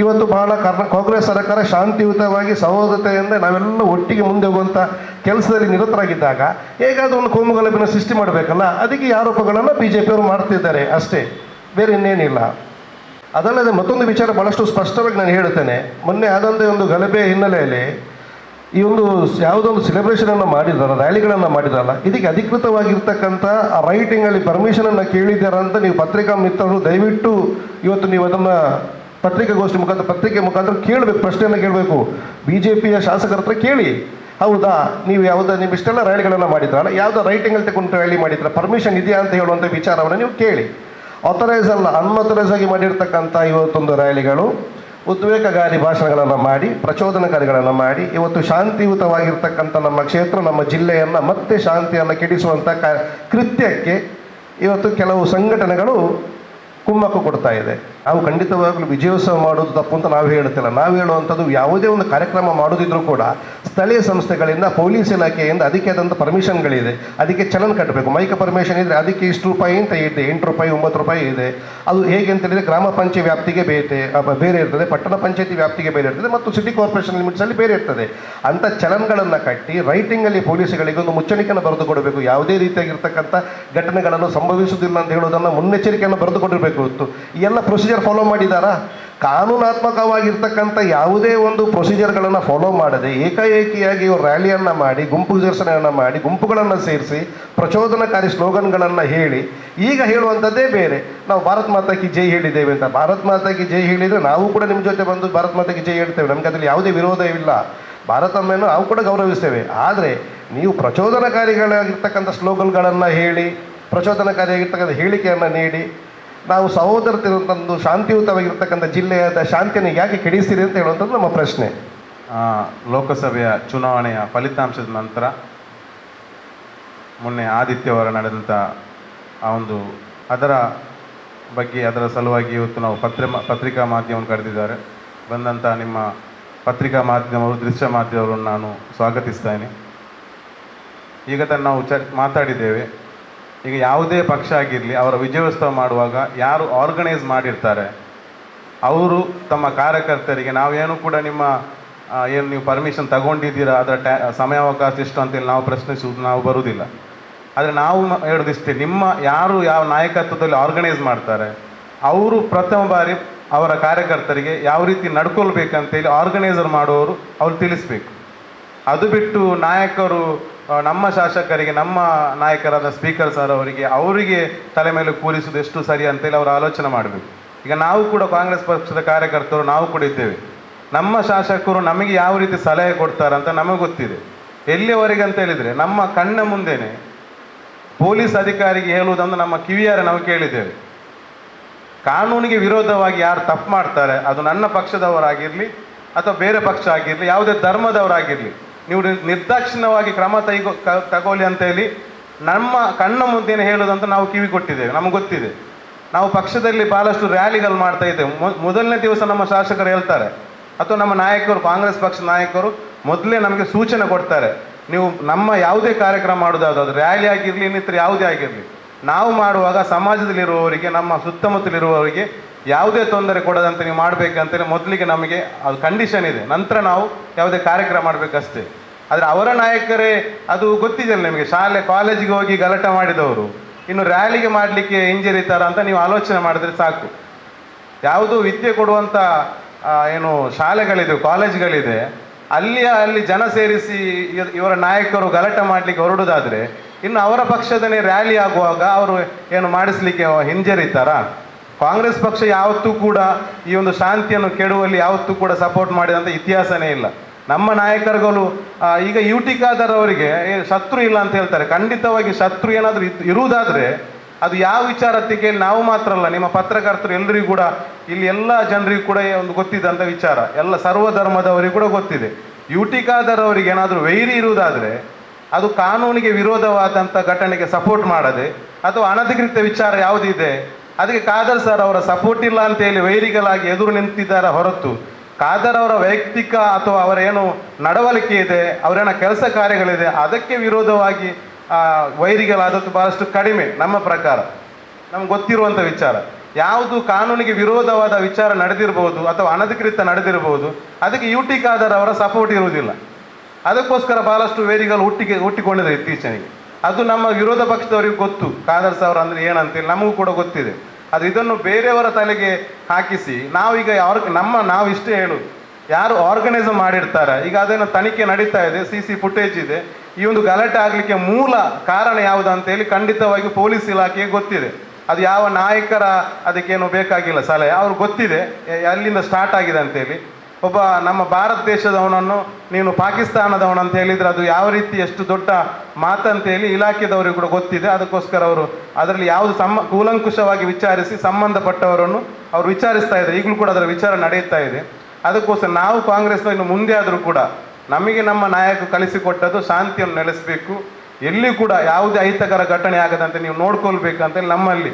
ಇವತ್ತು ಬಹಳ ಕರ್ನಾ, ಕಾಂಗ್ರೆಸ್ ಸರ್ಕಾರ ಶಾಂತಿಯುತವಾಗಿ ಸಹೋದರತೆಯಿಂದ ನಾವೆಲ್ಲ ಒಟ್ಟಿಗೆ ಮುಂದೆ ಹೋಗುವಂಥ ಕೆಲಸದಲ್ಲಿ ನಿರತರಾಗಿದ್ದಾಗ ಹೇಗಾದರೂ ಒಂದು ಕೋಮುಗಲಭೆಯನ್ನು ಸೃಷ್ಟಿ ಮಾಡಬೇಕಲ್ಲ? ಅದಕ್ಕೆ ಆರೋಪಗಳನ್ನು ಬಿ ಜೆ ಪಿಯವರು ಮಾಡ್ತಿದ್ದಾರೆ ಅಷ್ಟೇ. ಬೇರೆ ಇನ್ನೇನಿಲ್ಲ. ಅದಲ್ಲದೆ ಮತ್ತೊಂದು ವಿಚಾರ ಭಾಳಷ್ಟು ಸ್ಪಷ್ಟವಾಗಿ ನಾನು ಹೇಳುತ್ತೇನೆ. ಮೊನ್ನೆ ಆದಂತೆ ಒಂದು ಗಲಭೆ ಹಿನ್ನೆಲೆಯಲ್ಲಿ ಈ ಒಂದು ಯಾವುದೋ ಒಂದು ಸೆಲೆಬ್ರೇಷನನ್ನು ಮಾಡಿದಾರ ರ್ಯಾಲಿಗಳನ್ನು ಮಾಡಿದ್ರಲ್ಲ, ಇದಕ್ಕೆ ಅಧಿಕೃತವಾಗಿರ್ತಕ್ಕಂಥ ರೈಟಿಂಗಲ್ಲಿ ಪರ್ಮಿಷನನ್ನು ಕೇಳಿದ್ದೀರಾ ಅಂತ ನೀವು ಪತ್ರಿಕಾ ಮಿತ್ರರು ದಯವಿಟ್ಟು ಇವತ್ತು ನೀವು ಅದನ್ನು ಪತ್ರಿಕಾಗೋಷ್ಠಿ ಮುಖಾಂತರ, ಪತ್ರಿಕೆ ಮುಖಾಂತರ ಕೇಳಬೇಕು, ಪ್ರಶ್ನೆಯನ್ನು ಕೇಳಬೇಕು. ಬಿ ಜೆ ಪಿಯ ಶಾಸಕರ ಹತ್ರ ಕೇಳಿ. ಹೌದಾ? ನೀವು ಯಾವುದೋ, ನೀವು ಇಷ್ಟೆಲ್ಲ ರ್ಯಾಲಿಗಳನ್ನು ಮಾಡಿದ್ರಲ್ಲ ಯಾವುದೋ ರೈಟಿಂಗಲ್ಲಿ ತಗೊಂಡು ರ್ಯಾಲಿ ಮಾಡಿದ್ರ? ಪರ್ಮಿಷನ್ ಇದೆಯಾ ಅಂತ ಹೇಳುವಂಥ ವಿಚಾರವನ್ನು ನೀವು ಕೇಳಿ. ಅಥರೈಸ್ ಅಲ್ಲ ಅನ್ಅಥರೈಸ್ ಆಗಿ ಮಾಡಿರ್ತಕ್ಕಂಥ ಇವತ್ತೊಂದು ರ್ಯಾಲಿಗಳು ಉದ್ವೇಗಕಾರಿ ಭಾಷಣಗಳನ್ನು ಮಾಡಿ, ಪ್ರಚೋದನಕಾರಿಗಳನ್ನು ಮಾಡಿ, ಇವತ್ತು ಶಾಂತಿಯುತವಾಗಿರ್ತಕ್ಕಂಥ ನಮ್ಮ ಕ್ಷೇತ್ರ, ನಮ್ಮ ಜಿಲ್ಲೆಯನ್ನು ಮತ್ತೆ ಶಾಂತಿಯನ್ನು ಕೆಡಿಸುವಂಥ ಕೃತ್ಯಕ್ಕೆ ಇವತ್ತು ಕೆಲವು ಸಂಘಟನೆಗಳು ಕುಮ್ಮಕ್ಕು ಕೊಡ್ತಾ ಇದೆ. ನಾವು ಖಂಡಿತವಾಗಲೂ ವಿಜಯೋತ್ಸವ ಮಾಡೋದು ತಪ್ಪು ಅಂತ ನಾವು ಹೇಳುತ್ತಿಲ್ಲ ನಾವು ಹೇಳುವಂಥದ್ದು ಯಾವುದೇ ಒಂದು ಕಾರ್ಯಕ್ರಮ ಮಾಡೋದಿದ್ರೂ ಕೂಡ ಸ್ಥಳೀಯ ಸಂಸ್ಥೆಗಳಿಂದ, ಪೊಲೀಸ್ ಇಲಾಖೆಯಿಂದ ಅದಕ್ಕೆ ಆದಂಥ ಪರ್ಮಿಷನ್ಗಳಿದೆ ಅದಕ್ಕೆ ಚಲನ್ ಕಟ್ಟಬೇಕು. ಮೈಕ ಪರ್ಮಿಷನ್ ಇದ್ದರೆ ಅದಕ್ಕೆ ಇಷ್ಟು ರೂಪಾಯಿ ಅಂತ ಇದೆ. ಎಂಟು ರೂಪಾಯಿ, ಒಂಬತ್ತು ರೂಪಾಯಿ ಇದೆ. ಅದು ಹೇಗೆ ಅಂತ ಹೇಳಿದರೆ ಗ್ರಾಮ ಪಂಚಾಯತ್ ವ್ಯಾಪ್ತಿಗೆ ಬೇರೆ ಬೇರೆ ಇರ್ತದೆ. ಪಟ್ಟಣ ಪಂಚಾಯತಿ ವ್ಯಾಪ್ತಿಗೆ ಬೇರೆ ಇರ್ತದೆ. ಮತ್ತು ಸಿಟಿ ಕಾರ್ಪೊರೇಷನ್ ಲಿಮಿಟ್ಸಲ್ಲಿ ಬೇರೆ ಇರ್ತದೆ. ಅಂಥ ಚಲನ್ಗಳನ್ನು ಕಟ್ಟಿ ರೈಟಿಂಗಲ್ಲಿ ಪೊಲೀಸ್ಗಳಿಗೊಂದು ಮುಚ್ಚಣಿಕೆಯನ್ನು ಬರೆದು ಕೊಡಬೇಕು. ಯಾವುದೇ ರೀತಿಯಾಗಿರ್ತಕ್ಕಂಥ ಘಟನೆಗಳನ್ನು ಸಂಭವಿಸುವುದಿಲ್ಲ ಅಂತ ಹೇಳೋದನ್ನು ಮುನ್ನೆಚ್ಚರಿಕೆಯನ್ನು ಬರೆದು ಕೊಟ್ಟಿರಬೇಕು ಹೊತ್ತು ಈ ಎಲ್ಲ ಪ್ರೊಸೀಜರ್ ಫಾಲೋ ಮಾಡಿದಾರಾ? ಕಾನೂನಾತ್ಮಕವಾಗಿರ್ತಕ್ಕಂಥ ಯಾವುದೇ ಒಂದು ಪ್ರೊಸೀಜರ್ಗಳನ್ನು ಫಾಲೋ ಮಾಡದೆ ಏಕಾಏಕಿಯಾಗಿ ಇವರು ರ್ಯಾಲಿಯನ್ನು ಮಾಡಿ, ಗುಂಪು ವಿಸರ್ಜನೆಯನ್ನು ಮಾಡಿ, ಗುಂಪುಗಳನ್ನು ಸೇರಿಸಿ, ಪ್ರಚೋದನಕಾರಿ ಸ್ಲೋಗನ್ಗಳನ್ನು ಹೇಳಿ, ಈಗ ಹೇಳುವಂಥದ್ದೇ ಬೇರೆ. ನಾವು ಭಾರತ್ ಮಾತಾಕಿ ಜೈ ಹೇಳಿದ್ದೇವೆ ಅಂತ. ಭಾರತ್ ಮಾತಾಕಿ ಜೈ ಹೇಳಿದರೆ ನಾವು ಕೂಡ ನಿಮ್ಮ ಜೊತೆ ಬಂದು ಭಾರತ್ ಮಾತಾಕಿ ಜೈ ಹೇಳ್ತೇವೆ. ನಮಗೆ ಅದರಲ್ಲಿ ಯಾವುದೇ ವಿರೋಧವಿಲ್ಲ. ಭಾರತಮ್ಮೆಯನ್ನು ನಾವು ಕೂಡ ಗೌರವಿಸ್ತೇವೆ. ಆದರೆ ನೀವು ಪ್ರಚೋದನಕಾರಿಗಳಾಗಿರ್ತಕ್ಕಂಥ ಸ್ಲೋಗನ್ಗಳನ್ನು ಹೇಳಿ, ಪ್ರಚೋದನಕಾರಿಯಾಗಿರ್ತಕ್ಕಂಥ ಹೇಳಿಕೆಯನ್ನು ನೀಡಿ ನಾವು ಸಹೋದರತಿರುವಂಥದ್ದು ಶಾಂತಿಯುತವಾಗಿರ್ತಕ್ಕಂಥ ಜಿಲ್ಲೆಯಾದ ಶಾಂತಿಯನ್ನು ಯಾಕೆ ಕೆಡಿಸಿರಿ ಅಂತ ಹೇಳುವಂಥದ್ದು ನಮ್ಮ ಪ್ರಶ್ನೆ. ಲೋಕಸಭೆಯ ಚುನಾವಣೆಯ ಫಲಿತಾಂಶದ ನಂತರ ಮೊನ್ನೆ ಆದಿತ್ಯವಾರ ನಡೆದಂಥ ಆ ಒಂದು ಅದರ ಬಗ್ಗೆ ಅದರ ಸಲುವಾಗಿ ಇವತ್ತು ನಾವು ಪತ್ರ ಪತ್ರಿಕಾ ಮಾಧ್ಯಮವನ್ನು ಕರೆದಿದ್ದಾರೆ. ಬಂದಂಥ ನಿಮ್ಮ ಪತ್ರಿಕಾ ಮಾಧ್ಯಮವರು, ದೃಶ್ಯ ಮಾಧ್ಯಮವನ್ನು ನಾನು ಸ್ವಾಗತಿಸ್ತೇನೆ. ಈಗ ತಾನು ನಾವು ಚ ಮಾತಾಡಿದ್ದೇವೆ. ಈಗ ಯಾವುದೇ ಪಕ್ಷ ಆಗಿರಲಿ, ಅವರ ವಿಜಯೋತ್ಸವ ಮಾಡುವಾಗ ಯಾರು ಆರ್ಗನೈಸ್ ಮಾಡಿರ್ತಾರೆ, ಅವರು ತಮ್ಮ ಕಾರ್ಯಕರ್ತರಿಗೆ ನಾವೇನು ಕೂಡ ನಿಮ್ಮ ಏನು ನೀವು ಪರ್ಮಿಷನ್ ತಗೊಂಡಿದ್ದೀರಾ, ಅದರ ಟ್ಯಾ ಸಮಯಾವಕಾಶ ಇಷ್ಟು ಅಂತೇಳಿ ನಾವು ಪ್ರಶ್ನಿಸುವುದು, ನಾವು ಬರುವುದಿಲ್ಲ. ಆದರೆ ನಾವು ಹೇಳೋದಿಷ್ಟೇ ನಿಮ್ಮ ಯಾರು ಯಾವ ನಾಯಕತ್ವದಲ್ಲಿ ಆರ್ಗನೈಸ್ ಮಾಡ್ತಾರೆ, ಅವರು ಪ್ರಥಮ ಬಾರಿ ಅವರ ಕಾರ್ಯಕರ್ತರಿಗೆ ಯಾವ ರೀತಿ ನಡ್ಕೊಳ್ಬೇಕಂತೇಳಿ ಆರ್ಗನೈಸರ್ ಮಾಡುವವರು ಅವ್ರು ತಿಳಿಸ್ಬೇಕು. ಅದು ಬಿಟ್ಟು ನಾಯಕರು ನಮ್ಮ ಶಾಸಕರಿಗೆ, ನಮ್ಮ ನಾಯಕರಾದ ಸ್ಪೀಕರ್ ಸರ್ ಅವರಿಗೆ ಅವರಿಗೆ ತಲೆ ಮೇಲೆ ಕೂರಿಸುವುದು ಎಷ್ಟು ಸರಿ ಅಂತೇಳಿ ಅವರು ಆಲೋಚನೆ ಮಾಡಬೇಕು. ಈಗ ನಾವು ಕೂಡ ಕಾಂಗ್ರೆಸ್ ಪಕ್ಷದ ಕಾರ್ಯಕರ್ತರು, ನಾವು ಕೂಡ ಇದ್ದೇವೆ. ನಮ್ಮ ಶಾಸಕರು ನಮಗೆ ಯಾವ ರೀತಿ ಸಲಹೆ ಕೊಡ್ತಾರೆ ಅಂತ ನಮಗೆ ಗೊತ್ತಿದೆ. ಎಲ್ಲಿಯವರೆಗೆ ಅಂತ ಹೇಳಿದರೆ, ನಮ್ಮ ಕಣ್ಣ ಮುಂದೆನೆ ಪೊಲೀಸ್ ಅಧಿಕಾರಿಗೆ ಹೇಳುವುದಂದ್ರೆ ನಮ್ಮ ಕಿವಿಯಾರೆ ನಾವು ಕೇಳಿದ್ದೇವೆ. ಕಾನೂನಿಗೆ ವಿರೋಧವಾಗಿ ಯಾರು ತಪ್ಪು ಮಾಡ್ತಾರೆ, ಅದು ನನ್ನ ಪಕ್ಷದವರಾಗಿರಲಿ ಅಥವಾ ಬೇರೆ ಪಕ್ಷ ಆಗಿರಲಿ, ಯಾವುದೇ ಧರ್ಮದವರಾಗಿರಲಿ ನೀವು ನಿರ್- ನಿರ್ದಾಕ್ಷಿಣ್ಯವಾಗಿ ಕ್ರಮ ತೈಗೊ ತಗೊಳ್ಳಿ ಅಂತ ಹೇಳಿ ನಮ್ಮ ಕಣ್ಣ ಮುಂದೇನೆ ಹೇಳೋದಂತ ನಾವು ಕಿವಿ ಕೊಟ್ಟಿದ್ದೇವೆ, ನಮಗೆ ಗೊತ್ತಿದೆ. ನಾವು ಪಕ್ಷದಲ್ಲಿ ಭಾಳಷ್ಟು ರ್ಯಾಲಿಗಳು ಮಾಡ್ತಾ ಇದ್ದೇವೆ. ಮೊದಲನೇ ದಿವಸ ನಮ್ಮ ಶಾಸಕರು ಹೇಳ್ತಾರೆ, ಅಥವಾ ನಮ್ಮ ನಾಯಕರು, ಕಾಂಗ್ರೆಸ್ ಪಕ್ಷ ನಾಯಕರು ಮೊದಲೇ ನಮಗೆ ಸೂಚನೆ ಕೊಡ್ತಾರೆ, ನೀವು ನಮ್ಮ ಯಾವುದೇ ಕಾರ್ಯಕ್ರಮ ಮಾಡೋದಾದ್ರು ರ್ಯಾಲಿ ಆಗಿರಲಿ, ಇನ್ನಿತರ ಯಾವುದೇ ಆಗಿರಲಿ, ನಾವು ಮಾಡುವಾಗ ಸಮಾಜದಲ್ಲಿರುವವರಿಗೆ, ನಮ್ಮ ಸುತ್ತಮುತ್ತಲಿರುವವರಿಗೆ ಯಾವುದೇ ತೊಂದರೆ ಕೊಡದಂತೆ ನೀವು ಮಾಡಬೇಕಂತೇಳಿ ಮೊದಲಿಗೆ ನಮಗೆ ಅದು ಕಂಡೀಷನ್ ಇದೆ. ನಂತರ ನಾವು ಯಾವುದೇ ಕಾರ್ಯಕ್ರಮ ಮಾಡಬೇಕಷ್ಟೇ. ಆದರೆ ಅವರ ನಾಯಕರೇ, ಅದು ಗೊತ್ತಿದೆಯಲ್ಲ ನಿಮಗೆ? ಶಾಲೆ ಕಾಲೇಜಿಗೆ ಹೋಗಿ ಗಲಾಟೆ ಮಾಡಿದವರು. ಇನ್ನು ರ್ಯಾಲಿಗೆ ಮಾಡಲಿಕ್ಕೆ ಹಿಂಜರಿತಾರ ಅಂತ ನೀವು ಆಲೋಚನೆ ಮಾಡಿದ್ರೆ ಸಾಕು. ಯಾವುದು ವಿದ್ಯೆ ಕೊಡುವಂಥ ಏನು ಶಾಲೆಗಳಿದೆ ಕಾಲೇಜ್ಗಳಿದೆ ಅಲ್ಲಿ ಅಲ್ಲಿ ಜನ ಸೇರಿಸಿ ಇವ- ಇವರ ನಾಯಕರು ಗಲಾಟೆ ಮಾಡಲಿಕ್ಕೆ ಹೊರಡೋದಾದರೆ, ಇನ್ನು ಅವರ ಪಕ್ಷದನೇ ರ್ಯಾಲಿ ಆಗುವಾಗ ಅವರು ಏನು ಮಾಡಿಸ್ಲಿಕ್ಕೆ ಹಿಂಜರಿತಾರ? ಕಾಂಗ್ರೆಸ್ ಪಕ್ಷ ಯಾವತ್ತೂ ಕೂಡ ಈ ಒಂದು ಶಾಂತಿಯನ್ನು ಕೆಡುವಲ್ಲಿ ಯಾವತ್ತೂ ಕೂಡ ಸಪೋರ್ಟ್ ಮಾಡಿದಂಥ ಇತಿಹಾಸನೇ ಇಲ್ಲ. ನಮ್ಮ ನಾಯಕರುಗಳು ಈಗ ಯು ಟಿ ಖಾದರ್ ಅವರಿಗೆ ಶತ್ರು ಇಲ್ಲ ಅಂತ ಹೇಳ್ತಾರೆ. ಖಂಡಿತವಾಗಿ ಶತ್ರು ಏನಾದರೂ ಇರುವುದಾದರೆ ಅದು ಯಾವ ಕೇಳಿ ನಾವು ಮಾತ್ರ ಅಲ್ಲ, ನಿಮ್ಮ ಪತ್ರಕರ್ತರು ಎಲ್ಲರಿಗೂ ಕೂಡ, ಇಲ್ಲಿ ಎಲ್ಲ ಜನರಿಗೂ ಕೂಡ ಒಂದು ಗೊತ್ತಿದ್ದಂಥ ವಿಚಾರ. ಎಲ್ಲ ಸರ್ವ ಧರ್ಮದವರಿಗೂ ಕೂಡ ಗೊತ್ತಿದೆ. ಯು ಟಿ ಖಾದರ್ ಅವರಿಗೆ ಏನಾದರೂ ವೈರಿ ಇರುವುದಾದರೆ, ಅದು ಕಾನೂನಿಗೆ ವಿರೋಧವಾದಂಥ ಘಟನೆಗೆ ಸಪೋರ್ಟ್ ಮಾಡದೆ, ಅಥವಾ ಅನಧಿಕೃತ ವಿಚಾರ ಯಾವುದಿದೆ ಅದಕ್ಕೆ ಖಾದರ್ ಸರ್ ಅವರ ಸಪೋರ್ಟ್ ಇಲ್ಲ ಅಂತ ಹೇಳಿ ವೈರಿಗಳಾಗಿ ಎದುರು ನಿಂತಿದ್ದಾರೆ ಹೊರತು. ಖಾದರ್ ಅವರ ವೈಯಕ್ತಿಕ ಅಥವಾ ಅವರೇನು ನಡವಳಿಕೆ ಇದೆ ಅವರೇನೋ ಕೆಲಸ ಕಾರ್ಯಗಳಿದೆ, ಅದಕ್ಕೆ ವಿರೋಧವಾಗಿ ವೈರಿಗಳಾದದ್ದು ಬಹಳಷ್ಟು ಕಡಿಮೆ ನಮ್ಮ ಪ್ರಕಾರ. ನಮ್ಗೆ ಗೊತ್ತಿರುವಂಥ ವಿಚಾರ. ಯಾವುದು ಕಾನೂನಿಗೆ ವಿರೋಧವಾದ ವಿಚಾರ ನಡೆದಿರ್ಬೋದು ಅಥವಾ ಅನಧಿಕೃತ ನಡೆದಿರ್ಬೋದು, ಅದಕ್ಕೆ ಯು ಟಿ ಖಾದರ್ ಅವರ ಸಪೋರ್ಟ್ ಇರುವುದಿಲ್ಲ. ಅದಕ್ಕೋಸ್ಕರ ಬಹಳಷ್ಟು ವೇರಿಗಳು ಹುಟ್ಟಿಗೆ, ಹುಟ್ಟಿಕೊಂಡಿದೆ ಇತ್ತೀಚೆಗೆ. ಅದು ನಮ್ಮ ವಿರೋಧ ಪಕ್ಷದವರಿಗೆ ಗೊತ್ತು. ಖಾದರ್ ಸಾವಿರ ಅಂದರೆ ಏನಂತೇಳಿ ನಮಗೂ ಕೂಡ ಗೊತ್ತಿದೆ. ಅದು ಇದನ್ನು ಬೇರೆಯವರ ತಲೆಗೆ ಹಾಕಿಸಿ, ನಾವೀಗ ಅವ್ರ ನಮ್ಮ ನಾವು ಇಷ್ಟೇ ಹೇಳುದು. ಯಾರು ಆರ್ಗನೈಸ್ ಮಾಡಿರ್ತಾರೆ, ಈಗ ಅದನ್ನು ತನಿಖೆ ನಡೀತಾ ಇದೆ ಸಿ ಸಿ ಫುಟೇಜ್ ಇದೆ, ಈ ಒಂದು ಗಲಾಟೆ ಆಗಲಿಕ್ಕೆ ಮೂಲ ಕಾರಣ ಯಾವುದು ಅಂತೇಳಿ ಖಂಡಿತವಾಗಿ ಪೊಲೀಸ್ ಇಲಾಖೆಗೆ ಗೊತ್ತಿದೆ. ಅದು ಯಾವ ನಾಯಕರ ಅದಕ್ಕೇನು ಬೇಕಾಗಿಲ್ಲ ಸಲಹೆ ಅವ್ರಿಗೆ ಗೊತ್ತಿದೆ ಅಲ್ಲಿಂದ ಸ್ಟಾರ್ಟ್ ಆಗಿದೆ ಅಂತೇಳಿ ಒಬ್ಬ ನಮ್ಮ ಭಾರತ ದೇಶದವನನ್ನು ನೀನು ಪಾಕಿಸ್ತಾನದವನು ಅಂತ ಹೇಳಿದರೆ ಅದು ಯಾವ ರೀತಿ ಎಷ್ಟು ದೊಡ್ಡ ಮಾತಂತೇಳಿ ಇಲಾಖೆದವರಿಗೆ ಕೂಡ ಗೊತ್ತಿದೆ. ಅದಕ್ಕೋಸ್ಕರ ಅವರು ಅದರಲ್ಲಿ ಯಾವುದು ಸಮ ಕೂಲಂಕುಷವಾಗಿ ವಿಚಾರಿಸಿ ಸಂಬಂಧಪಟ್ಟವರನ್ನು ಅವರು ವಿಚಾರಿಸ್ತಾ ಇದ್ದಾರೆ. ಈಗಲೂ ಕೂಡ ಅದರ ವಿಚಾರ ನಡೆಯುತ್ತಾ ಇದೆ. ಅದಕ್ಕೋಸ್ಕರ ನಾವು ಕಾಂಗ್ರೆಸ್ನ ಇನ್ನು ಮುಂದೆ ಆದರೂ ಕೂಡ ನಮಗೆ ನಮ್ಮ ನಾಯಕ ಕಲಿಸಿಕೊಟ್ಟದ್ದು ಶಾಂತಿಯನ್ನು ನೆಲೆಸಬೇಕು. ಎಲ್ಲಿ ಕೂಡ ಯಾವುದೇ ಅಹಿತಕರ ಘಟನೆ ಆಗದಂತೆ ನೀವು ನೋಡ್ಕೊಳ್ಬೇಕಂತೇಳಿ ನಮ್ಮಲ್ಲಿ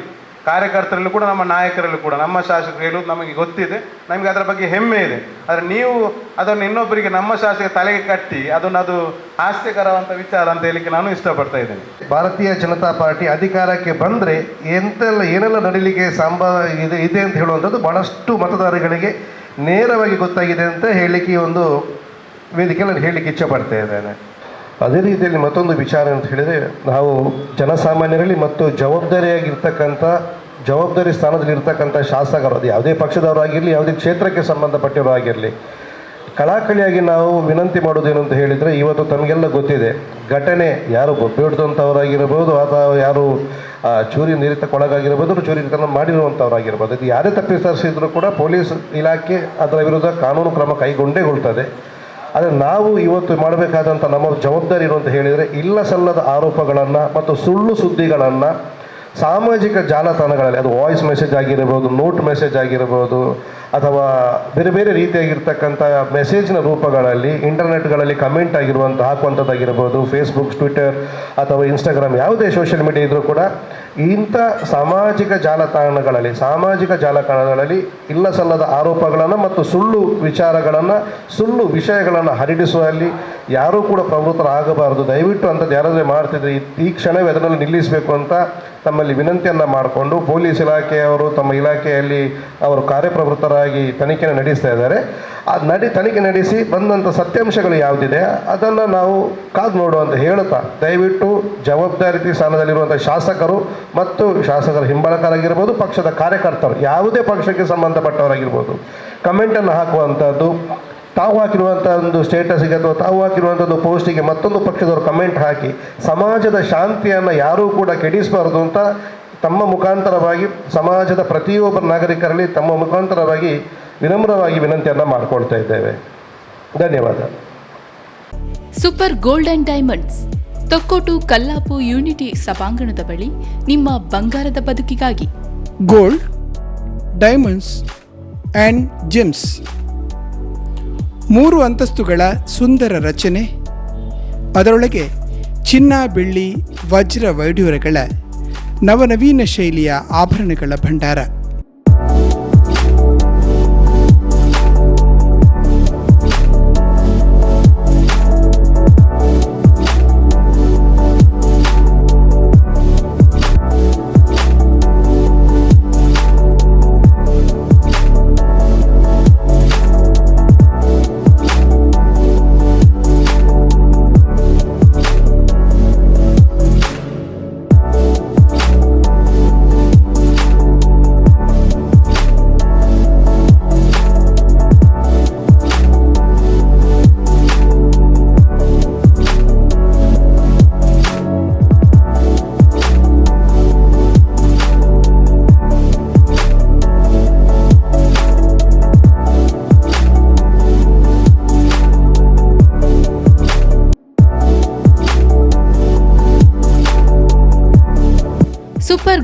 ಕಾರ್ಯಕರ್ತರಲ್ಲೂ ಕೂಡ ನಮ್ಮ ನಾಯಕರಲ್ಲೂ ಕೂಡ ನಮ್ಮ ಶಾಸಕರು ಹೇಳುವುದು ನಮಗೆ ಗೊತ್ತಿದೆ ನಮಗೆ ಅದರ ಬಗ್ಗೆ ಹೆಮ್ಮೆ ಇದೆ. ಆದರೆ ನೀವು ಅದನ್ನು ಇನ್ನೊಬ್ಬರಿಗೆ ನಮ್ಮ ಶಾಸಕ ತಲೆಗೆ ಕಟ್ಟಿ ಅದನ್ನು ಅದು ಹಾಸ್ಯಕರವಂಥ ವಿಚಾರ ಅಂತ ಹೇಳಲಿಕ್ಕೆ ನಾನು ಇಷ್ಟಪಡ್ತಾ ಇದ್ದೇನೆ. ಭಾರತೀಯ ಜನತಾ ಪಾರ್ಟಿ ಅಧಿಕಾರಕ್ಕೆ ಬಂದರೆ ಎಂತೆಲ್ಲ ಏನೆಲ್ಲ ನಡೀಲಿಕ್ಕೆ ಸಂಭವ ಇದೆ ಇದೆ ಅಂತ ಹೇಳುವಂಥದ್ದು ಭಾಳಷ್ಟು ಮತದಾರಗಳಿಗೆ ನೇರವಾಗಿ ಗೊತ್ತಾಗಿದೆ ಅಂತ ಹೇಳಲಿಕ್ಕೆ ಈ ಒಂದು ವೇದಿಕೆಯಲ್ಲಿ ನಾನು ಹೇಳಲಿಕ್ಕೆ ಇಚ್ಛಪಡ್ತಾ ಇದ್ದೇನೆ. ಅದೇ ರೀತಿಯಲ್ಲಿ ಮತ್ತೊಂದು ವಿಚಾರ ಅಂತ ಹೇಳಿದರೆ ನಾವು ಜನಸಾಮಾನ್ಯರಲ್ಲಿ ಮತ್ತು ಜವಾಬ್ದಾರಿಯಾಗಿರ್ತಕ್ಕಂಥ ಜವಾಬ್ದಾರಿ ಸ್ಥಾನದಲ್ಲಿ ಇರ್ತಕ್ಕಂಥ ಶಾಸಕರು ಯಾವುದೇ ಪಕ್ಷದವರಾಗಿರಲಿ ಯಾವುದೇ ಕ್ಷೇತ್ರಕ್ಕೆ ಸಂಬಂಧಪಟ್ಟಿರೋ ಆಗಿರಲಿ ಕಳಕಳಿಯಾಗಿ ನಾವು ವಿನಂತಿ ಮಾಡೋದೇನು ಅಂತ ಹೇಳಿದರೆ, ಇವತ್ತು ತಮಗೆಲ್ಲ ಗೊತ್ತಿದೆ, ಘಟನೆ ಯಾರು ಗೊಬ್ಬಿಡ್ದಂಥವರಾಗಿರ್ಬೋದು ಅಥವಾ ಯಾರು ಚೂರಿ ನಿರೀತಕ್ಕೊಳಗಾಗಿರ್ಬೋದು ಚೂರಿ ಮಾಡಿರುವಂಥವ್ರಾಗಿರ್ಬೋದು ಇದು ಯಾರೇ ತಪ್ಪಿಸರಿಸಿದ್ರು ಕೂಡ ಪೊಲೀಸ್ ಇಲಾಖೆ ಅದರ ವಿರುದ್ಧ ಕಾನೂನು ಕ್ರಮ ಕೈಗೊಂಡೇಗೊಳ್ತದೆ. ಆದರೆ ನಾವು ಇವತ್ತು ಮಾಡಬೇಕಾದಂಥ ನಮ್ಮ ಜವಾಬ್ದಾರಿ ಏನು ಅಂತ ಹೇಳಿದರೆ ಇಲ್ಲ ಸಲ್ಲದ ಆರೋಪಗಳನ್ನು ಮತ್ತು ಸುಳ್ಳು ಸುದ್ದಿಗಳನ್ನು ಸಾಮಾಜಿಕ ಜಾಲತಾಣಗಳಲ್ಲಿ ಅದು ವಾಯ್ಸ್ ಮೆಸೇಜ್ ಆಗಿರ್ಬೋದು ನೋಟ್ ಮೆಸೇಜ್ ಆಗಿರ್ಬೋದು ಅಥವಾ ಬೇರೆ ಬೇರೆ ರೀತಿಯಾಗಿರ್ತಕ್ಕಂಥ ಮೆಸೇಜ್ನ ರೂಪಗಳಲ್ಲಿ ಇಂಟರ್ನೆಟ್ಗಳಲ್ಲಿ ಕಮೆಂಟ್ ಆಗಿರುವಂಥ ಹಾಕುವಂಥದ್ದಾಗಿರ್ಬೋದು ಫೇಸ್ಬುಕ್ ಟ್ವಿಟರ್ ಅಥವಾ ಇನ್ಸ್ಟಾಗ್ರಾಮ್ ಯಾವುದೇ ಸೋಷಿಯಲ್ ಮೀಡಿಯಾ ಇದ್ದರೂ ಕೂಡ ಇಂಥ ಸಾಮಾಜಿಕ ಜಾಲತಾಣಗಳಲ್ಲಿ ಸಾಮಾಜಿಕ ಜಾಲತಾಣಗಳಲ್ಲಿ ಇಲ್ಲ ಸಲ್ಲದ ಆರೋಪಗಳನ್ನು ಮತ್ತು ಸುಳ್ಳು ವಿಚಾರಗಳನ್ನು, ಸುಳ್ಳು ವಿಷಯಗಳನ್ನು ಹರಡಿಸುವಲ್ಲಿ ಯಾರೂ ಕೂಡ ಪ್ರವೃತ್ತರಾಗಬಾರದು. ದಯವಿಟ್ಟು ಅಂಥದ್ದು ಯಾರಾದರೂ ಮಾಡ್ತಿದ್ರೆ ಈ- ಕ್ಷಣವೇ ಅದನ್ನು ನಿಲ್ಲಿಸಬೇಕು ಅಂತ ತಮ್ಮಲ್ಲಿ ವಿನಂತಿಯನ್ನು ಮಾಡಿಕೊಂಡು, ಪೊಲೀಸ್ ಇಲಾಖೆಯವರು ತಮ್ಮ ಇಲಾಖೆಯಲ್ಲಿ ಅವರು ಕಾರ್ಯಪ್ರವೃತ್ತರಾಗಿ ತನಿಖೆನ ನಡೆಸ್ತಾ ಇದ್ದಾರೆ. ಆ ನಡಿ, ತನಿಖೆ ನಡೆಸಿ ಬಂದಂಥ ಸತ್ಯಾಂಶಗಳು ಯಾವುದಿದೆ, ಅದನ್ನು ನಾವು ಕಾದು ನೋಡುವಂತ ಹೇಳುತ್ತಾ, ದಯವಿಟ್ಟು ಜವಾಬ್ದಾರಿ ಸ್ಥಾನದಲ್ಲಿರುವಂಥ ಶಾಸಕರು ಮತ್ತು ಶಾಸಕರ ಹಿಂಬಳಕರಾಗಿರ್ಬೋದು, ಪಕ್ಷದ ಕಾರ್ಯಕರ್ತರು, ಯಾವುದೇ ಪಕ್ಷಕ್ಕೆ ಸಂಬಂಧಪಟ್ಟವರಾಗಿರ್ಬೋದು ಕಮೆಂಟನ್ನು ಹಾಕುವಂಥದ್ದು ತಾವು ಹಾಕಿರುವಂಥ ಒಂದು ಸ್ಟೇಟಸ್ಗೆ ಅಥವಾ ತಾವು ಹಾಕಿರುವಂಥ ಒಂದು ಪೋಸ್ಟಿಗೆ ಮತ್ತೊಂದು ಪಕ್ಷದವರು ಕಮೆಂಟ್ ಹಾಕಿ, ಸಮಾಜದ ಶಾಂತಿಯನ್ನು ಯಾರೂ ಕೂಡ ಕೆಡಿಸಬಾರದು ಅಂತ ತಮ್ಮ ಮುಖಾಂತರವಾಗಿ ಸಮಾಜದ ಪ್ರತಿಯೊಬ್ಬ ನಾಗರಿಕರಲ್ಲಿ ತಮ್ಮ ಮುಖಾಂತರವಾಗಿ ವಿನಮ್ರವಾಗಿ ವಿನಂತಿಯನ್ನು ಮಾಡಿಕೊಳ್ತಾ ಇದ್ದೇವೆ. ಧನ್ಯವಾದ. Super gold and diamonds. Thokkottu Kallapu unity ಸಭಾಂಗಣದ ಬಳಿ ನಿಮ್ಮ ಬಂಗಾರದ ಬದುಕಿಗಾಗಿ. Gold diamonds and gems. ಮೂರು ಅಂತಸ್ತುಗಳ ಸುಂದರ ರಚನೆ. ಅದರೊಳಗೆ ಚಿನ್ನ ಬೆಳ್ಳಿ ವಜ್ರ ವೈಢೂರ್ಯಗಳ ನವನವೀನ ಶೈಲಿಯ ಆಭರಣಗಳ ಭಂಡಾರ.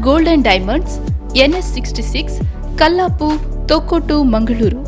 Super gold and diamonds NS sixty six Kallapu Thokkottu Mangaluru